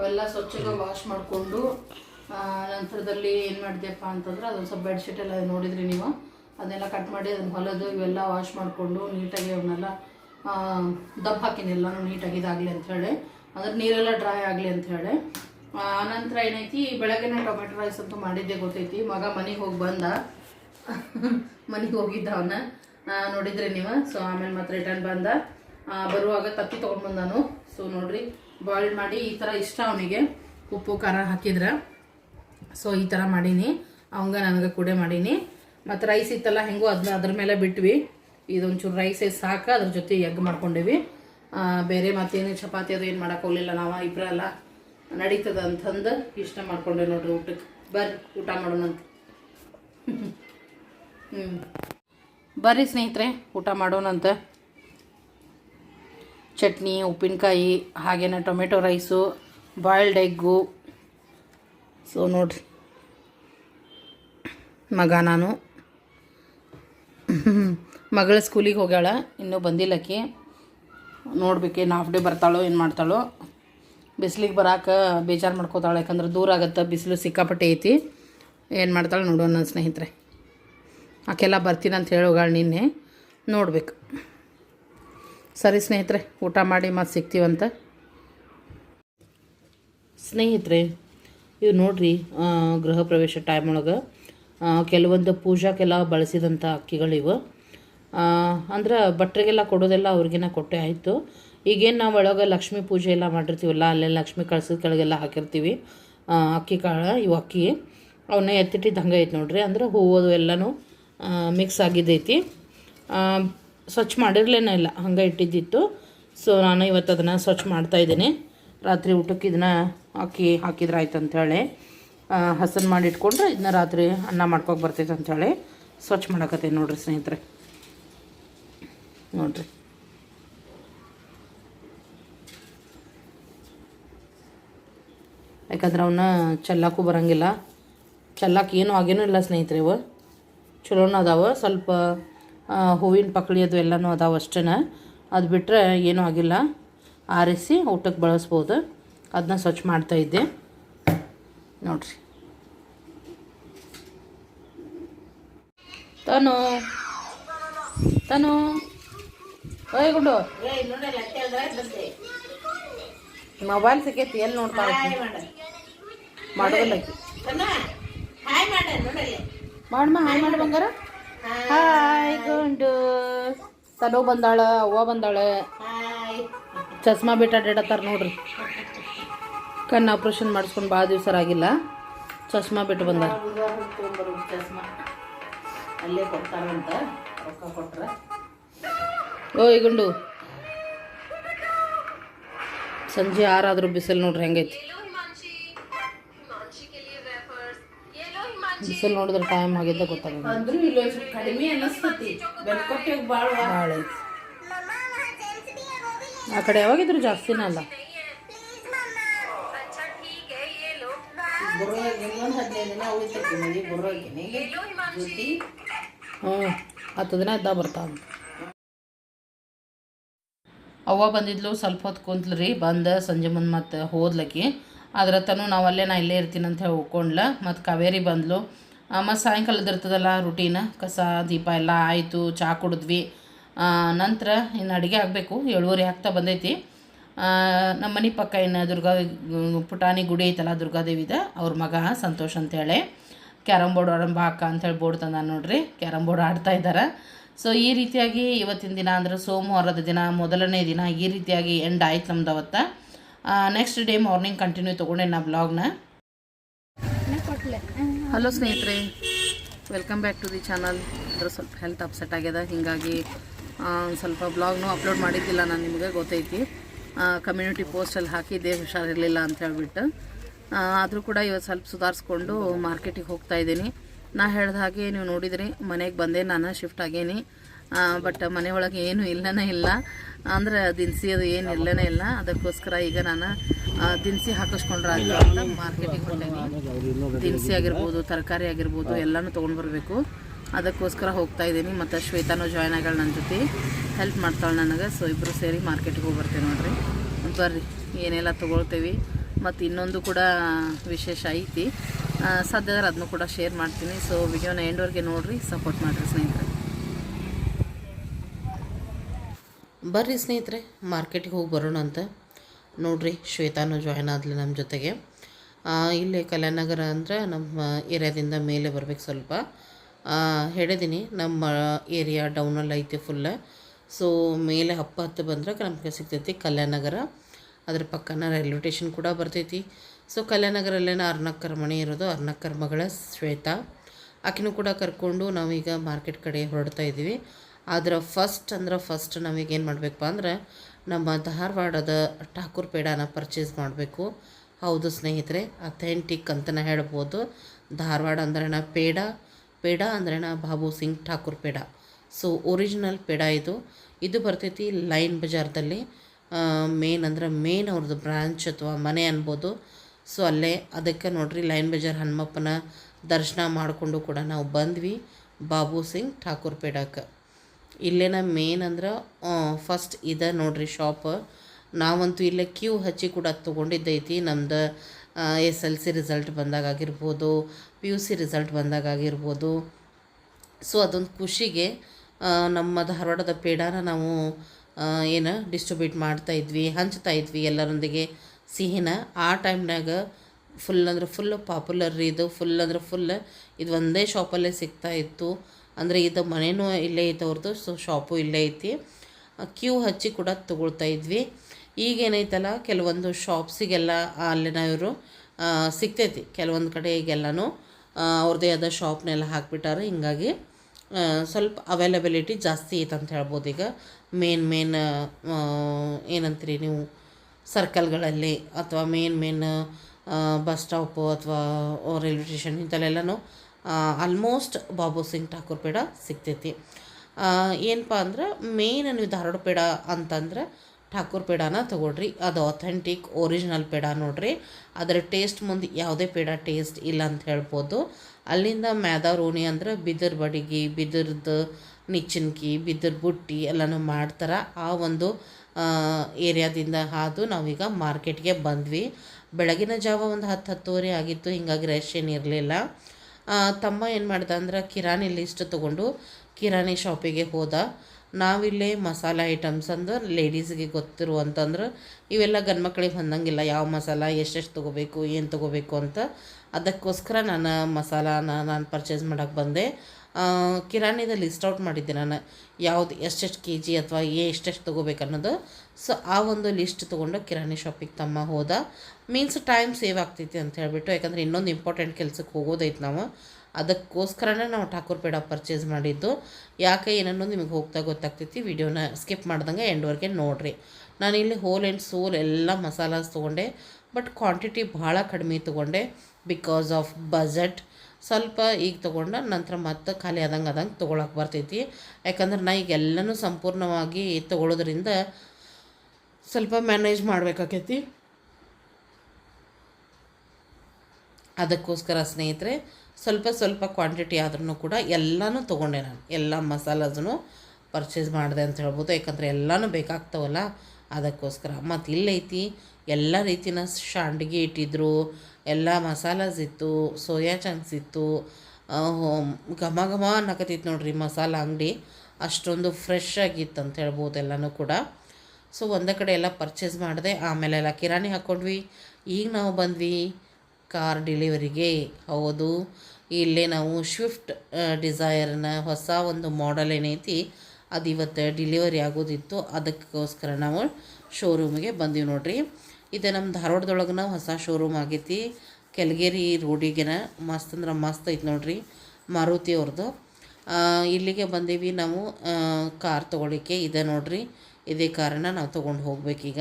ಅವೆಲ್ಲ ಸ್ವಚ್ಛಗೆ ವಾಶ್ ಮಾಡಿಕೊಂಡು ನಂತರದಲ್ಲಿ ಏನು ಮಾಡಿದೆಪ್ಪ ಅಂತಂದ್ರೆ ಅದೊಂದು ಸ್ವಲ್ಪ ಬೆಡ್ಶೀಟ್ ಎಲ್ಲ ನೋಡಿದ್ರಿ ನೀವು. ಅದನ್ನೆಲ್ಲ ಕಟ್ ಮಾಡಿ ಅದನ್ನ ಹೊಲದು ಇವೆಲ್ಲ ವಾಶ್ ಮಾಡಿಕೊಂಡು ನೀಟಾಗಿ ಅವನ್ನೆಲ್ಲ ದಪ್ಪ ಹಾಕಿನಿ ಎಲ್ಲನೂ ನೀಟಾಗಿ ಇದಾಗಲಿ ಅಂಥೇಳಿ ಅಂದ್ರೆ ನೀರೆಲ್ಲ ಡ್ರೈ ಆಗಲಿ ಅಂಥೇಳಿ ಆನಂತರ ಏನೈತಿ ಬೆಳಗ್ಗೆನೇ ಟೊಮೆಟೊ ರೈಸ್ ಅಂತೂ ಮಾಡಿದ್ದೆ ಗೊತ್ತೈತಿ. ಮಗ ಮನೆಗೆ ಹೋಗಿ ಬಂದ. ಮನೆಗೆ ಹೋಗಿದ್ದ ಅವನ. ನೋಡಿದ್ರಿ ನೀವು. ಸೊ ಆಮೇಲೆ ಮತ್ತೆ ರಿಟರ್ನ್ ಬಂದ. ಬರುವಾಗ ತಪ್ಪಿ ತೊಗೊಂಡು ಬಂದಾನು. ಸೊ ನೋಡ್ರಿ. ಬಾಯ್ಲ್ ಮಾಡಿ ಈ ಥರ ಇಷ್ಟ ಅವನಿಗೆ. ಉಪ್ಪು, ಖಾರ ಹಾಕಿದ್ರೆ. ಸೊ ಈ ಥರ ಮಾಡೀನಿ. ಅವಂಗ ನನಗೆ ಕೂಡ ಮಾಡೀನಿ. ಮತ್ತು ರೈಸ್ ಇತ್ತಲ್ಲ, ಹೆಂಗೋ ಅದನ್ನ ಅದ್ರ ಮೇಲೆ ಬಿಟ್ವಿ. ಇದೊಂಚೂರು ರೈಸ್ ಸಾಕು, ಅದ್ರ ಜೊತೆ ಎಗ್ ಮಾಡ್ಕೊಂಡೇವಿ. ಬೇರೆ ಮತ್ತೇನು ಚಪಾತಿ ಅದು ಏನು ಮಾಡೋಕೆ ಹೋಗಲಿಲ್ಲ ನಾವು ಇಬ್ಬರೆಲ್ಲ ನಡೀತದ ಅಂತಂದು ಇಷ್ಟ ಮಾಡ್ಕೊಂಡೆ ನೋಡ್ರಿ ಊಟಕ್ಕೆ ಬರ್ರಿ, ಊಟ ಮಾಡೋಣಂತ ಹ್ಞೂ ಬರ್ರಿ ಸ್ನೇಹಿತರೆ, ಊಟ ಮಾಡೋಣಂತ ಚಟ್ನಿ, ಉಪ್ಪಿನಕಾಯಿ, ಹಾಗೇನೆ tomato rice, boiled egg. So ನೋಡ್ರಿ. ಮಗ ನಾನು. ಮಗಳ ಸ್ಕೂಲಿಗೆ ಹೋಗ್ಯಾಳ. ಇನ್ನೂ ಬಂದಿಲ್ಲಕ್ಕೆ ನೋಡ್ಬೇಕೇನು ಹಾಫ್ ಡೇ ಬರ್ತಾಳೋ, ಏನು ಮಾಡ್ತಾಳೋ. ಬಿಸಿಲಿಗೆ ಬರಾಕ ಬೇಜಾರು ಮಾಡ್ಕೋತಾಳೆ. ಯಾಕಂದ್ರೆ ದೂರ ಆಗತ್ತೆ, ಬಿಸಿಲು ಸಿಕ್ಕಾಪಟ್ಟೆ ಐತಿ. ಏನು ಮಾಡ್ತಾಳೆ ನೋಡೋಣ ಸ್ನೇಹಿತರೆ. ಆಕೆಲ್ಲ ಬರ್ತೀನಿ ಅಂತ ಹೇಳೋಗಾಳು ನಿನ್ನೆ. ನೋಡ್ಬೇಕು. ಸರಿ ಸ್ನೇಹಿತರೆ, ಊಟ ಮಾಡಿ ಮತ್ತೆ ಸಿಗ್ತೀವಂತ. ಸ್ನೇಹಿತರೆ, ಇವು ನೋಡ್ರಿ ಗೃಹ ಪ್ರವೇಶ ಟೈಮ್ ಒಳಗೆ ಕೆಲವೊಂದು ಪೂಜಾಕ್ಕೆಲ್ಲ ಬಳಸಿದಂಥ ಅಕ್ಕಿಗಳಿವು ಅಂದ್ರೆ ಭಟ್ರಿಗೆಲ್ಲ ಕೊಡೋದೆಲ್ಲ ಅವ್ರಿಗೇನ ಕೊಟ್ಟೆ ಆಯಿತು. ಈಗೇನು ನಾವು ಒಳಗೆ ಲಕ್ಷ್ಮೀ ಪೂಜೆ ಎಲ್ಲ ಮಾಡಿರ್ತೀವಲ್ಲ ಅಲ್ಲೇ ಲಕ್ಷ್ಮೀ ಕಳ್ಸದ ಕೆಳಗೆಲ್ಲ ಹಾಕಿರ್ತೀವಿ. ಅಕ್ಕಿ ಕಾಳು, ಇವು ಅಕ್ಕಿ ಅವನ್ನ ಎತ್ತಿಟ್ಟಿದ್ದು ಹಂಗೆ ಐತೆ ನೋಡ್ರಿ. ಅಂದ್ರೆ ಹೂವು ಎಲ್ಲನೂ ಮಿಕ್ಸ್ ಆಗಿದ್ದೈತಿ ಸ್ವಚ್ಛ ಮಾಡಿರಲೇನೋ ಇಲ್ಲ. ಹಂಗೆ ಇಟ್ಟಿದ್ದಿತ್ತು. ಸೊ ನಾನು ಇವತ್ತು ಅದನ್ನು ಸ್ವಚ್ಛ ಮಾಡ್ತಾ ಇದ್ದೀನಿ. ರಾತ್ರಿ ಊಟಕ್ಕೆ ಇದನ್ನ ಹಾಕಿ, ಹಾಕಿದ್ರೆ ಆಯ್ತು ಅಂಥೇಳಿ ಹಸನ್ ಮಾಡಿ ಇಟ್ಕೊಂಡ್ರೆ ಇದನ್ನ ರಾತ್ರಿ ಅನ್ನ ಮಾಡ್ಕೋಕೆ ಬರ್ತೈತೆ ಅಂಥೇಳಿ ಸ್ವಚ್ಛ ಮಾಡಕತ್ತೀನಿ ನೋಡಿರಿ ಸ್ನೇಹಿತರೆ. ನೋಡಿರಿ. ಯಾಕಂದ್ರೆ ಅವನ್ನ ಚೆಲ್ಲಕ್ಕೂ ಬರಂಗಿಲ್ಲ. ಚೆಲ್ಲಕ್ಕೆ ಏನೂ ಆಗೇನೂ ಇಲ್ಲ ಸ್ನೇಹಿತರೆ ಇವು. ಚಲೋನ ಅದಾವ. ಸ್ವಲ್ಪ ಹೂವಿನ ಪಕ್ಳಿ ಅದು ಎಲ್ಲನೂ ಅದಾವೆ ಅಷ್ಟೇ ಅದು ಬಿಟ್ಟರೆ ಏನೂ ಆಗಿಲ್ಲ. ಆರಿಸಿ ಊಟಕ್ಕೆ ಬಳಸ್ಬೋದು. ಅದನ್ನ ಸ್ವಚ್ಛ ಮಾಡ್ತಾ ಇದ್ದೆ. ನೋಡ್ರಿ. ತನು. ತನು. ಓಯ್ ಗುಂಡು. ಮೊಬೈಲ್ ಸಿಕ್ಕೈತಿ ಎಲ್ಲಿ ನೋಡ್ತಾ ಮಾಡೋದಿಲ್ಲ. ಮಾಡಮ್ಮ ಹಾಯ್ ಮಾಡಿ ಬಂಗಾರ. ಹಾಯ್. ತನು ಬಂದಾಳ ಅವ್ವ ಬಂದಾಳ. ಚಸ್ಮಾ ಬಿಟ್ಟು ಅಡ್ಡಾಡತ್ತಾರ ನೋಡ್ರಿ. ಕಣ್ಣು ಆಪ್ರೇಷನ್ ಮಾಡಿಸ್ಕೊಂಡು ಭಾಳ ದಿವಸ ಆಗಿಲ್ಲ. ಚಸ್ಮಾ ಬಿಟ್ಟು ಬಂದಾರ ಚಸ್ಮಾ ಅಲ್ಲೇ ಕೊಡ್ತಾರಂತ ರೊಕ್ಕ ಕೊಟ್ರ. ಓಯ್ ಗುಂಡು. ಸಂಜೆ ಆರಾದ್ರೂ ಬಿಸಿಲು ನೋಡ್ರಿ ಹೆಂಗೈತಿ. ಬಿಸಿಲು ನೋಡಿದ್ರೆ ಟೈಮ್ ಆಗಿದ್ದ ಗೊತ್ತಾಗ ಅಂದ್ರೂ ಇಲ್ಲ ಕಡಿಮೆ ಅನಿಸ್ತತಿ. ಬೆಳ್ಕೊಟ್ಟೆ ಭಾಳ ಭಾಳ ಐತಿ ಆ ಕಡೆ ಯಾವಾಗಿದ್ರು ಜಾಸ್ತಿನೇ ಅಲ್ಲ. ಇನ್ನೊಂದು ಹದಿನೈದು ದಿನ ಉಳಿತೈತಿ ಮದಿ ಬರುವಾಗಿನಿ ಜೊತೆ ಹ್ಞೂ ಹತ್ತು ದಿನ ಇದ್ದ ಬರ್ತಾವ ಅವ್ವ ಬಂದಿದ್ಲು ಸ್ವಲ್ಪ ಹೊತ್ತು ಕುಂತ್ಲು ರೀ ಬಂದ ಸಂಜೆ ಮುಂದೆ ಮತ್ತೆ ಹೋದ್ಲಕ್ಕಿ ಆದ್ರೆ ತನು ನಾವು ಅಲ್ಲೇ ನಾ ಇಲ್ಲೇ ಇರ್ತೀನಿ ಅಂತ ಹೇಳಿ ಉಳ್ಕೊಂಡ್ಲ. ಮತ್ತು ಕಾವೇರಿ ಬಂದ್ಲು. ಮತ್ತು ಸಾಯಂಕಾಲದ ಇರ್ತದಲ್ಲ ರೂಟೀನ್ ಕಸ, ದೀಪ ಎಲ್ಲ ಆಯಿತು ಚಹಾ ಕುಡಿದ್ವಿ. ನಂತರ ಇನ್ನು ಅಡುಗೆ ಆಗಬೇಕು, ಏಳುವರೆ ಆಗ್ತಾ ಬಂದೈತಿ. ನಮ್ಮ ಮನೆ ಪಕ್ಕ ಇನ್ನು ದುರ್ಗಾ, ಪುಟಾಣಿ ಗುಡಿ ಐತಲ್ಲ ದುರ್ಗಾದೇವಿದ, ಅವ್ರ ಮಗ ಸಂತೋಷ್ ಅಂತೇಳಿ ಕ್ಯಾರಮ್ ಬೋರ್ಡ್ ಆಡಂಬ ಹಾಕ ಅಂತೇಳಿ ಬೋರ್ಡ್ ತಂದ ನೋಡ್ರಿ ಕ್ಯಾರಮ್ ಬೋರ್ಡ್ ಆಡ್ತಾ ಇದ್ದಾರೆ ಸೊ ಈ ರೀತಿಯಾಗಿ ಇವತ್ತಿನ ದಿನ ಅಂದ್ರೆ ಸೋಮವಾರದ ದಿನ, ಮೊದಲನೇ ದಿನ ಈ ರೀತಿಯಾಗಿ ಎಂಡ್ ಆಯ್ತು ನಮ್ದು ಅವತ್ತ. ನೆಕ್ಸ್ಟ್ ಡೇ ಮಾರ್ನಿಂಗ್ ಕಂಟಿನ್ಯೂ ತೊಗೊಂಡೆ ನಾ ಬ್ಲಾಗ್ನ ಹಲೋ ಸ್ನೇಹಿತರೆ welcome back to the channel ಅಂದ್ರೆ ಸ್ವಲ್ಪ ಹೆಲ್ತ್ ಅಪ್ಸೆಟ್ ಆಗ್ಯದ, ಹೀಗಾಗಿ ಸ್ವಲ್ಪ ಬ್ಲಾಗ್ನು ಅಪ್ಲೋಡ್ ಮಾಡಿದ್ದಿಲ್ಲ ನಾನು ನಿಮಗೆ, ಗೊತ್ತೈತಿ. ಕಮ್ಯುನಿಟಿ ಪೋಸ್ಟಲ್ಲಿ ಹಾಕಿದ್ದೆ, ಹುಷಾರಿರಲಿಲ್ಲ ಅಂತ ಹೇಳ್ಬಿಟ್ಟು. ಆದರೂ ಕೂಡ ಇವತ್ತು ಸ್ವಲ್ಪ ಸುಧಾರಿಸ್ಕೊಂಡು ಮಾರ್ಕೆಟಿಗೆ ಹೋಗ್ತಾ ಇದ್ದೀನಿ. ನಾ ಹೇಳ್ದ ಹಾಗೆ ನೀವು ನೋಡಿದ್ರಿ, ಮನೆಗೆ ಬಂದೆ, ನಾನು ಶಿಫ್ಟ್ ಆಗೇನಿ. ಬಟ್ ಮನೆಯೊಳಗೆ ಏನು ಇಲ್ಲನೇ ಇಲ್ಲ. ಅಂದ್ರೆ ದಿನಸಿ ಅದು ಏನು ಇಲ್ಲನೇ ಇಲ್ಲ. ಅದಕ್ಕೋಸ್ಕರ ಈಗ ನಾನು ದಿನಸಿ ಹಾಕಿಸ್ಕೊಂಡ್ರೆ ಅಂತ ಮಾರ್ಕೆಟಿಗೆ ಹೊಂಟೇನಿ ದಿನಸಿ ಆಗಿರ್ಬೋದು ತರಕಾರಿ ಆಗಿರ್ಬೋದು ಎಲ್ಲನೂ ತೊಗೊಂಡು ಬರಬೇಕು. ಅದಕ್ಕೋಸ್ಕರ ಹೋಗ್ತಾ ಇದ್ದೀನಿ. ಮತ್ತು ಶ್ವೇತಾನು ಜಾಯ್ನ್ ಆಗ್ಯಾಳ ನನ್ನ ಜೊತೆ. ಹೆಲ್ಪ್ ಮಾಡ್ತಾಳೆ ನನಗೆ. ಸೊ ಇಬ್ಬರು ಸೇರಿ ಮಾರ್ಕೆಟಿಗೆ ಹೋಗಿ ಬರ್ತೀವಿ ನೋಡ್ರಿ. ಬರ್ರಿ. ಏನೆಲ್ಲ ತೊಗೊಳ್ತೇವೆ. ಮತ್ತು ಇನ್ನೊಂದು ಕೂಡ ವಿಶೇಷ ಐತಿ. ಆ, ಸದ್ಯದಲ್ಲಿ ಅದನ್ನು ಕೂಡ ಶೇರ್ ಮಾಡ್ತೀನಿ. ಸೊ ವಿಡಿಯೋನ ಎಂಡ್ವರೆಗೆ ನೋಡಿರಿ. ಸಪೋರ್ಟ್ ಮಾಡಿರಿ ಸ್ನೇಹಿತರೆ. ಬರ್ರಿ ಸ್ನೇಹಿತರೆ, ಮಾರ್ಕೆಟಿಗೆ ಹೋಗಿ ಬರೋಣ ಅಂತ. ನೋಡಿರಿ, ಶ್ವೇತಾನು ಜಾಯ್ನ್ ಆದ್ಲಿ ನಮ್ಮ ಜೊತೆಗೆ. ಇಲ್ಲಿ ಕಲ್ಯಾಣ ನಗರ ಅಂದರೆ ನಮ್ಮ ಏರಿಯಾದಿಂದ ಮೇಲೆ ಬರ್ಬೇಕು ಸ್ವಲ್ಪ. ಹೇಳಿದ್ದೀನಿ ನಮ್ಮ ಏರಿಯಾ ಡೌನಲ್ಲಿ ಐತೆ ಫುಲ್ಲ ಸೊ ಮೇಲೆ ಹಪ್ಪ ಹತ್ತು ಬಂದ್ರೆ ನಮಗೆ ಸಿಗ್ತೈತಿ ಕಲ್ಯಾಣ ನಗರ ಅದ್ರ ಪಕ್ಕನ ರೈಲ್ವೆ ಸ್ಟೇಷನ್ ಕೂಡ ಬರ್ತೈತಿ. ಸೊ ಕಲ್ಯಾಣನಗರಲ್ಲೇನ ಅರ್ನಕ್ಕರ ಮನೆ ಇರೋದು ಅರ್ನಕ್ಕರ ಮಗಳ ಶ್ವೇತಾ. ಆಕಿನೂ ಕೂಡ ಕರ್ಕೊಂಡು ನಾವೀಗ ಮಾರ್ಕೆಟ್ ಕಡೆ ಹೊರಡ್ತಾ ಇದ್ದೀವಿ ಆದ್ರೆ ಫಸ್ಟ್ ಅಂದ್ರೆ ಫಸ್ಟ್ ನಮಗೆ ಏನು ಮಾಡಬೇಕಪ್ಪ ಅಂದ್ರೆ ನಮ್ಮ ಧಾರವಾಡದ ಠಾಕೂರ್ ಪೇಡಾನ ಪರ್ಚೇಸ್ ಮಾಡಬೇಕು. ಹೌದು ಸ್ನೇಹಿತರೆ ಅಥೆಂಟಿಕ್ ಅಂತಲೇ ಹೇಳ್ಬೋದು. ಧಾರವಾಡ ಅಂದ್ರೆನ ಪೇಡ ಪೇಡ ಅಂದ್ರೆನ ಬಾಬು ಸಿಂಗ್ ಠಾಕೂರ್ ಪೇಡ. ಸೊ ಒರಿಜಿನಲ್ ಪೇಡ ಇದು. ಇದು ಬರ್ತೈತಿ ಲೈನ್ ಬಜಾರ್ದಲ್ಲಿ. ಮೇನ್ ಅಂದ್ರೆ ಮೇನ್ ಅವ್ರದ್ದು ಬ್ರಾಂಚ್ ಅಥವಾ ಮನೆ ಅನ್ಬೋದು. ಸೊ ಅಲ್ಲೇ ಅದಕ್ಕೆ ನೋಡ್ರಿ ಲೈನ್ ಬಜಾರ್ ಹನುಮಪ್ಪನ ದರ್ಶನ ಮಾಡಿಕೊಂಡು ಕೂಡ ನಾವು ಬಂದ್ವಿ. ಬಾಬು ಸಿಂಗ್ ಠಾಕೂರ್ ಪೇಡಕ್ಕೆ ಇಲ್ಲೇನ ಮೇನ್ ಅಂದ್ರೆ ಫಸ್ಟ್ ಇದೆ ನೋಡ್ರಿ ಶಾಪ್ ನಾವಂತೂ ಇಲ್ಲೇ ಕ್ಯೂ ಹಚ್ಚಿ ಕೂಡ ತೊಗೊಂಡಿದ್ದೈತಿ. ನಮ್ದು ಎಸ್ ಎಲ್ ಸಿ ರಿಸಲ್ಟ್ ಬಂದಾಗ ಆಗಿರ್ಬೋದು ಪಿ ಯು ಸಿ ರಿಸಲ್ಟ್ ಬಂದಾಗ ಆಗಿರ್ಬೋದು. ಸೊ ಅದೊಂದು ಖುಷಿಗೆ ನಮ್ಮ ಧಾರವಾಡದ ಪೇಡಾನ ನಾವು ಏನು ಡಿಸ್ಟ್ರಿಬ್ಯೂಟ್ ಮಾಡ್ತಾ ಇದ್ವಿ, ಹಂಚ್ತಾ ಇದ್ವಿ ಎಲ್ಲರೊಂದಿಗೆ ಸಿಹಿನ. ಆ ಟೈಮ್ನಾಗ ಫುಲ್ ಅಂದ್ರೆ ಫುಲ್ ಪಾಪ್ಯುಲರ್ ರೀ ಇದು. ಫುಲ್ ಅಂದ್ರೆ ಫುಲ್ ಇದು ಒಂದೇ ಶಾಪಲ್ಲೇ ಸಿಗ್ತಾ ಇತ್ತು. ಅಂದರೆ ಇದು ಮನೆಯೂ ಇಲ್ಲೇ ಐತೆ ಅವ್ರದ್ದು ಸೊ ಶಾಪು ಇಲ್ಲೇ ಐತಿ. ಕ್ಯೂ ಹಚ್ಚಿ ಕೂಡ ತೊಗೊಳ್ತಾ ಇದ್ವಿ. ಈಗೇನೈತಲ್ಲ, ಕೆಲವೊಂದು ಶಾಪ್ಸಿಗೆಲ್ಲ ಅಲ್ಲಿನ ಇವರು ಸಿಗ್ತೈತಿ. ಕೆಲವೊಂದು ಕಡೆ ಈಗೆಲ್ಲನೂ ಅವ್ರದ್ದೇ ಆದ ಶಾಪ್ನೆಲ್ಲ ಹಾಕ್ಬಿಟ್ಟಾರೆ. ಹಿಂಗಾಗಿ ಸ್ವಲ್ಪ ಅವೈಲಬಿಲಿಟಿ ಜಾಸ್ತಿ ಐತೆ ಅಂತ ಹೇಳ್ಬೋದು ಈಗ. ಮೇನ್ ಮೇನ್ ಏನಂತೀರಿ ನೀವು ಸರ್ಕಲ್ಗಳಲ್ಲಿ ಅಥವಾ ಮೇನ್ ಮೇನ್ ಬಸ್ ಸ್ಟಾಪು ಅಥವಾ ರೈಲ್ವೆ ಸ್ಟೇಷನ್ ಇಂಥಲ್ಲೆಲ್ಲನೂ ಆಲ್ಮೋಸ್ಟ್ ಬಾಬು ಸಿಂಗ್ ಠಾಕೂರ್ ಪೇಡ ಸಿಗ್ತೈತಿ. ಏನಪ್ಪ ಅಂದ್ರೆ ಮೇನ್ ನೀವು ಧಾರವಾಡ ಪೇಡ ಅಂತಂದ್ರೆ ಠಾಕೂರ್ ಪೇಡಾನ ತೊಗೊಳ್ರಿ. ಅದು ಅಥೆಂಟಿಕ್ ಒರಿಜಿನಲ್ ಪೇಡ ನೋಡ್ರಿ. ಅದರ ಟೇಸ್ಟ್ ಮುಂದೆ ಯಾವುದೇ ಪೇಡ ಟೇಸ್ಟ್ ಇಲ್ಲ ಅಂತ ಹೇಳ್ಬೋದು. ಅಲ್ಲಿಂದ ಮ್ಯಾದಾರೋಣಿ ಅಂದ್ರೆ ಬಿದಿರ್ ಬಡಿಗೆ, ಬಿದಿರ್ದು ನಿಚ್ಚನ್ಕಿ, ಬಿದಿರ್ ಬುಟ್ಟಿ ಎಲ್ಲನೂ ಮಾಡ್ತಾರೆ. ಆ ಒಂದು ಏರಿಯಾದಿಂದ ಹಾದು ನಾವೀಗ ಮಾರ್ಕೆಟ್ಗೆ ಬಂದ್ವಿ. ಬೆಳಗಿನ ಜಾವ ಒಂದು ಹತ್ತು ಹತ್ತುವರೆ ಆಗಿತ್ತು. ಹಿಂಗಾಗಿ ರಶ್ ಏನು ಇರಲಿಲ್ಲ. ತಮ್ಮ ಏನು ಮಾಡ್ದ ಅಂದ್ರೆ ಕಿರಾಣಿ ಲಿಸ್ಟ್ ತೊಗೊಂಡು ಕಿರಾಣಿ ಶಾಪಿಗೆ ಹೋದ. ನಾವಿಲ್ಲೇ ಮಸಾಲ ಐಟಮ್ಸ್ ಅಂದ್ರೆ ಲೇಡೀಸ್ಗೆ ಗೊತ್ತಿರುವಂತಂದ್ರೆ ಇವೆಲ್ಲ ಗಂಡು ಮಕ್ಕಳಿಗೆ ಹೊಂದಂಗಿಲ್ಲ ಯಾವ ಮಸಾಲ, ಎಷ್ಟೆಷ್ಟು ತೊಗೋಬೇಕು, ಏನು ತೊಗೋಬೇಕು ಅಂತ. ಅದಕ್ಕೋಸ್ಕರ ನಾನು ಮಸಾಲಾನ ನಾನು ಪರ್ಚೇಸ್ ಮಾಡೋಕ್ಕೆ ಬಂದೆ. ಕಿರಾಣಿದ ಲಿಸ್ಟ್ ಔಟ್ ಮಾಡಿದ್ದೆ ನಾನು. ಯಾವುದು ಎಷ್ಟೆಷ್ಟು ಕೆ ಜಿ ಅಥವಾ ಎಷ್ಟೆಷ್ಟು ತೊಗೋಬೇಕು ಅನ್ನೋದು ಸೊ ಆ ಒಂದು ಲಿಸ್ಟ್ ತೊಗೊಂಡು ಕಿರಾಣಿ ಶಾಪಿಗೆ ತಮ್ಮ ಹೋದ. ಮೀನ್ಸ್ ಟೈಮ್ ಸೇವ್ ಆಗ್ತೈತಿ ಅಂತ ಹೇಳ್ಬಿಟ್ಟು, ಯಾಕಂದರೆ ಇನ್ನೊಂದು ಇಂಪಾರ್ಟೆಂಟ್ ಕೆಲಸಕ್ಕೆ ಹೋಗೋದೈತೆ ನಾವು. ಅದಕ್ಕೋಸ್ಕರನೇ ನಾವು ಠಾಕೂರ್ ಪೇಡ ಪರ್ಚೇಸ್ ಮಾಡಿದ್ದು. ಯಾಕೆ ಏನನ್ನೋ ನಿಮಗೆ ಹೋಗ್ತಾ ಗೊತ್ತಾಗ್ತೈತಿ ವಿಡಿಯೋನ ಸ್ಕಿಪ್ ಮಾಡ್ದಂಗೆ ಎಂಡ್ವರೆಗೆ ನೋಡಿರಿ. ನಾನು ಇಲ್ಲಿ ಹೋಲ್ ಆ್ಯಂಡ್ ಸೋಲ್ ಎಲ್ಲ ಮಸಾಲಾಸ್ ತೊಗೊಂಡೆ ಬಟ್ ಕ್ವಾಂಟಿಟಿ ಭಾಳ ಕಡಿಮೆ ತೊಗೊಂಡೆ ಬಿಕಾಸ್ ಆಫ್ ಬಜೆಟ್ ಸ್ವಲ್ಪ ಈಗ ತೊಗೊಂಡ ನಂತರ ಮತ್ತೆ ಖಾಲಿ ಆದಂಗೆ ಆದಂಗೆ ತೊಗೊಳಕ್ಕೆ ಬರ್ತೈತಿ. ಯಾಕಂದ್ರೆ ನಾ ಈಗ ಎಲ್ಲನೂ ಸಂಪೂರ್ಣವಾಗಿ ತೊಗೊಳೋದ್ರಿಂದ ಸ್ವಲ್ಪ ಮ್ಯಾನೇಜ್ ಮಾಡಬೇಕಾಕೈತಿ ಅದಕ್ಕೋಸ್ಕರ ಸ್ನೇಹಿತರೆ, ಸ್ವಲ್ಪ ಸ್ವಲ್ಪ ಕ್ವಾಂಟಿಟಿ ಆದ್ರೂ ಕೂಡ ಎಲ್ಲನೂ ತೊಗೊಂಡೆ ನಾನು. ಎಲ್ಲ ಮಸಾಲಾಸನು ಪರ್ಚೇಸ್ ಮಾಡಿದೆ ಅಂತ ಹೇಳ್ಬೋದು. ಯಾಕಂದರೆ ಎಲ್ಲನೂ ಬೇಕಾಗ್ತಾವಲ್ಲ, ಅದಕ್ಕೋಸ್ಕರ. ಮತ್ತು ಇಲ್ಲೈತಿ, ಎಲ್ಲ ರೀತಿನ ಶಾಂಡಿಗೆ ಇಟ್ಟಿದ್ರು, ಎಲ್ಲ ಮಸಾಲಾಸ್ ಇತ್ತು, ಸೋಯಾ ಚಂಕ್ಸ್ ಇತ್ತು ಘಮ ಘಮ ಅನ್ನಕತ್ತಿತ್ತು ನೋಡ್ರಿ ಮಸಾಲ ಅಂಗಡಿ. ಅಷ್ಟೊಂದು ಫ್ರೆಶ್ ಆಗಿತ್ತು ಅಂತ ಹೇಳ್ಬೋದು ಎಲ್ಲನೂ ಕೂಡ. ಸೊ ಒಂದೇ ಕಡೆ ಎಲ್ಲ ಪರ್ಚೇಸ್ ಮಾಡಿದೆ. ಆಮೇಲೆ ಎಲ್ಲ ಕಿರಾಣಿ ಹಾಕ್ಕೊಂಡ್ವಿ ಈಗ ನಾವು ಬಂದ್ವಿ ಕಾರ್ ಡೆಲಿವರಿಗೆ ಹೌದು, ಇಲ್ಲೇ ನಾವು ಸ್ವಿಫ್ಟ್ ಡಿಸೈರ್ನ ಹೊಸ ಒಂದು ಮಾಡೆಲ್ ಏನೈತಿ, ಅದು ಇವತ್ತು ಡಿಲಿವರಿ ಆಗೋದಿತ್ತು. ಅದಕ್ಕೋಸ್ಕರ ನಾವು ಶೋರೂಮಿಗೆ ಬಂದೀವಿ ನೋಡ್ರಿ. ಇದು ನಮ್ಮ ಧಾರವಾಡದೊಳಗನ ಹೊಸ ಶೋರೂಮ್ ಆಗೈತಿ. ಕೆಲ್ಗೇರಿ ರೋಡಿಗೆನ ಮಸ್ತ್ ಅಂದ್ರೆ ಮಸ್ತ್ ಐತೆ ನೋಡ್ರಿ ಮಾರುತಿ ಅವ್ರದ್ದು ಇಲ್ಲಿಗೆ ಬಂದೀವಿ ನಾವು ಕಾರ್ ತೊಗೊಳಿಕ್ಕೆ. ಇದೆ ನೋಡ್ರಿ. ಇದೇ ಕಾರಣ ನಾವು ತೊಗೊಂಡು ಹೋಗ್ಬೇಕೀಗ.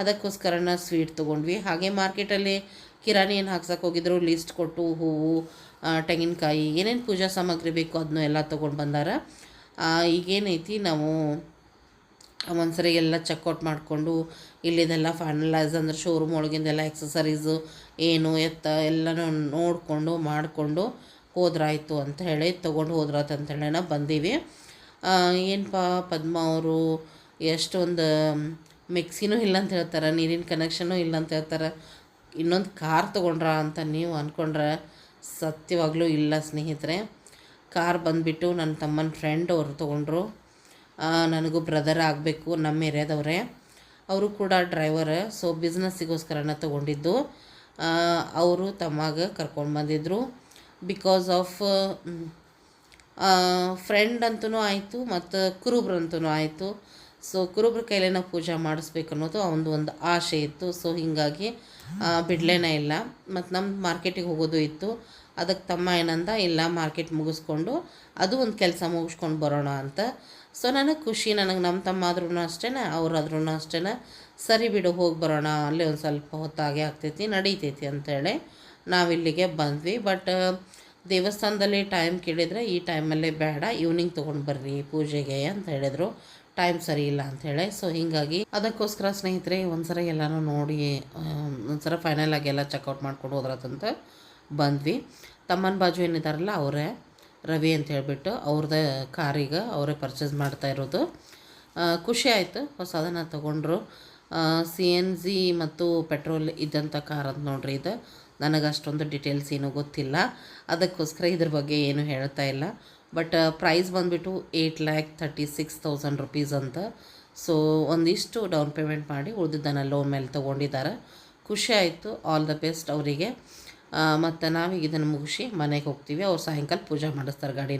ಅದಕ್ಕೋಸ್ಕರನ ಸ್ವೀಟ್ ತೊಗೊಂಡ್ವಿ. ಹಾಗೆ ಮಾರ್ಕೆಟಲ್ಲಿ ಕಿರಾಣಿ ಏನು ಹಾಕ್ಸಕ್ಕೆ ಹೋಗಿದ್ರು ಲಿಸ್ಟ್ ಕೊಟ್ಟು ಹೂವು ತೆಂಗಿನಕಾಯಿ, ಏನೇನು ಪೂಜಾ ಸಾಮಗ್ರಿ ಬೇಕು ಅದನ್ನು ಎಲ್ಲ ತೊಗೊಂಡು ಬಂದಾರ. ಈಗೇನೈತಿ ನಾವು ಒಂದ್ಸರಿ ಎಲ್ಲ ಚೆಕ್ಔಟ್ ಮಾಡಿಕೊಂಡು ಇಲ್ಲಿದೆಲ್ಲ ಫೈನಲೈಸ್ ಅಂದ್ರೆ ಶೋರೂಮ್ ಒಳಗಿಂದೆಲ್ಲ ಎಕ್ಸಸರೀಸು ಏನು, ಎತ್ತ ಎಲ್ಲನೂ ನೋಡಿಕೊಂಡು ಮಾಡಿಕೊಂಡು ಹೋದ್ರಾಯ್ತು ಅಂತ ಹೇಳಿ ತೊಗೊಂಡು ಹೋದ್ರಾಯ್ತು ಅಂತ ಹೇಳಿ ನಾವು ಬಂದೀವಿ. ಏನಪ್ಪ ಪದ್ಮ ಅವರು ಎಷ್ಟೊಂದು ಮಿಕ್ಸಿನೂ ಇಲ್ಲ ಅಂತ ಹೇಳ್ತಾರೆ, ನೀರಿನ ಕನೆಕ್ಷನೂ ಇಲ್ಲ ಅಂತ ಹೇಳ್ತಾರೆ. ಇನ್ನೊಂದು ಕಾರ್ ತೊಗೊಂಡ್ರ ಅಂತ ನೀವು ಅಂದ್ಕೊಂಡ್ರೆ ಸತ್ಯವಾಗಲೂ ಇಲ್ಲ ಸ್ನೇಹಿತರೆ. ಕಾರ್ ಬಂದುಬಿಟ್ಟು ನನ್ನ ತಮ್ಮನ ಫ್ರೆಂಡ್ ಅವರು ತೊಗೊಂಡ್ರು. ನನಗೂ ಬ್ರದರ್ ಆಗಬೇಕು ನಮ್ಮ ಏರಿಯಾದವರೇ. ಅವರು ಕೂಡ ಡ್ರೈವರ್ ಸೊ ಬಿಸ್ನೆಸ್ಸಿಗೋಸ್ಕರನ ತೊಗೊಂಡಿದ್ದು. ಅವರು ತಮ್ಮಾಗ ಕರ್ಕೊಂಡು ಬಂದಿದ್ದರು ಬಿಕಾಸ್ ಆಫ್ ಫ್ರೆಂಡ್ ಅಂತೂ ಆಯಿತು, ಮತ್ತು ಕುರುಬ್ರಂತೂ ಆಯಿತು. ಸೊ ಕುರುಬ್ರ ಕೈಲೇ ನಾವು ಪೂಜೆ ಮಾಡಿಸ್ಬೇಕು ಅನ್ನೋದು ಅವನದು ಒಂದು ಆಸೆ ಇತ್ತು. ಸೊ ಹೀಗಾಗಿ ಬಿಡಲೇನೇ ಇಲ್ಲ. ಮತ್ತು ನಮ್ಮ ಮಾರ್ಕೆಟಿಗೆ ಹೋಗೋದು ಇತ್ತು. ಅದಕ್ಕೆ ತಮ್ಮ ಏನಂದ, ಇಲ್ಲ, ಮಾರ್ಕೆಟ್ ಮುಗಿಸ್ಕೊಂಡು ಅದು ಒಂದು ಕೆಲಸ ಮುಗಿಸ್ಕೊಂಡು ಬರೋಣ ಅಂತ. ಸೊ ನನಗೆ ಖುಷಿ, ನನಗೆ ನಮ್ಮ ತಮ್ಮ ಆದ್ರೂ ಅಷ್ಟೇ ಅವ್ರಾದ್ರೂ ಅಷ್ಟೇ ಸರಿ ಬಿಡು, ಹೋಗಿ ಬರೋಣ, ಅಲ್ಲಿ ಒಂದು ಸ್ವಲ್ಪ ಹೊತ್ತಾಗೆ ಆಗ್ತೈತಿ, ನಡೀತೈತಿ ಅಂತೇಳಿ ನಾವಿಲ್ಲಿಗೆ ಬಂದ್ವಿ. ಬಟ್, ದೇವಸ್ಥಾನದಲ್ಲಿ ಟೈಮ್ ಕೇಳಿದರೆ ಈ ಟೈಮಲ್ಲೇ ಬೇಡ ಈವ್ನಿಂಗ್ ತೊಗೊಂಡು ಬರ್ರಿ ಪೂಜೆಗೆ ಅಂತ ಹೇಳಿದರು. ಟೈಮ್ ಸರಿ ಇಲ್ಲ ಹೇಳಿ. ಸೊ ಹೀಗಾಗಿ ಅದಕ್ಕೋಸ್ಕರ ಸ್ನೇಹಿತರೆ ಒಂದ್ಸಲ ಎಲ್ಲನೂ ನೋಡಿ ಒಂದ್ಸರ ಫೈನಲ್ ಆಗಿ ಎಲ್ಲ ಚೆಕ್ಔಟ್ ಮಾಡ್ಕೊಂಡು ಹೋದ್ರತಂತ ಬಂದ್ವಿ. ತಮ್ಮನ ಬಾಜು ಏನಿದಾರಲ್ಲ, ಅವರೇ ರವಿ ಅಂತ ಹೇಳಿಬಿಟ್ಟು ಅವ್ರದ್ದೇ ಕಾರಿಗೆ ಅವರೇ ಪರ್ಚೇಸ್ ಮಾಡ್ತಾ ಇರೋದು. ಖುಷಿ ಆಯಿತು. ಹೊಸದನ್ನು ತೊಗೊಂಡ್ರು. ಸಿ ಎನ್ ಜಿ ಮತ್ತು ಪೆಟ್ರೋಲ್ ಇದ್ದಂಥ ಕಾರ್ ಅಂತ ನೋಡ್ರಿ ಇದು. ನನಗೆ ಅಷ್ಟೊಂದು ಡೀಟೇಲ್ಸ್ ಏನೂ ಗೊತ್ತಿಲ್ಲ. ಅದಕ್ಕೋಸ್ಕರ ಇದ್ರ ಬಗ್ಗೆ ಏನೂ ಹೇಳ್ತಾ ಇಲ್ಲ. ಬಟ್ ಪ್ರೈಸ್ ಬಂದುಬಿಟ್ಟು eight lakh thirty six thousand rupees ಅಂತ. ಸೊ ಒಂದಿಷ್ಟು ಡೌನ್ ಪೇಮೆಂಟ್ ಮಾಡಿ ಉಳಿದಿದ್ದನ್ನು ಲೋನ್ ಮೇಲೆ ತೊಗೊಂಡಿದ್ದಾರೆ. ಖುಷಿ ಆಯಿತು. ಆಲ್ ದ ಬೆಸ್ಟ್ ಅವರಿಗೆ. ಮತ್ತು ನಾವೀಗ ಇದನ್ನು ಮುಗಿಸಿ ಮನೆಗೆ ಹೋಗ್ತೀವಿ. ಅವ್ರು ಸಾಯಂಕಾಲ ಪೂಜೆ ಮಾಡಿಸ್ತಾರೆ ಗಾಡಿ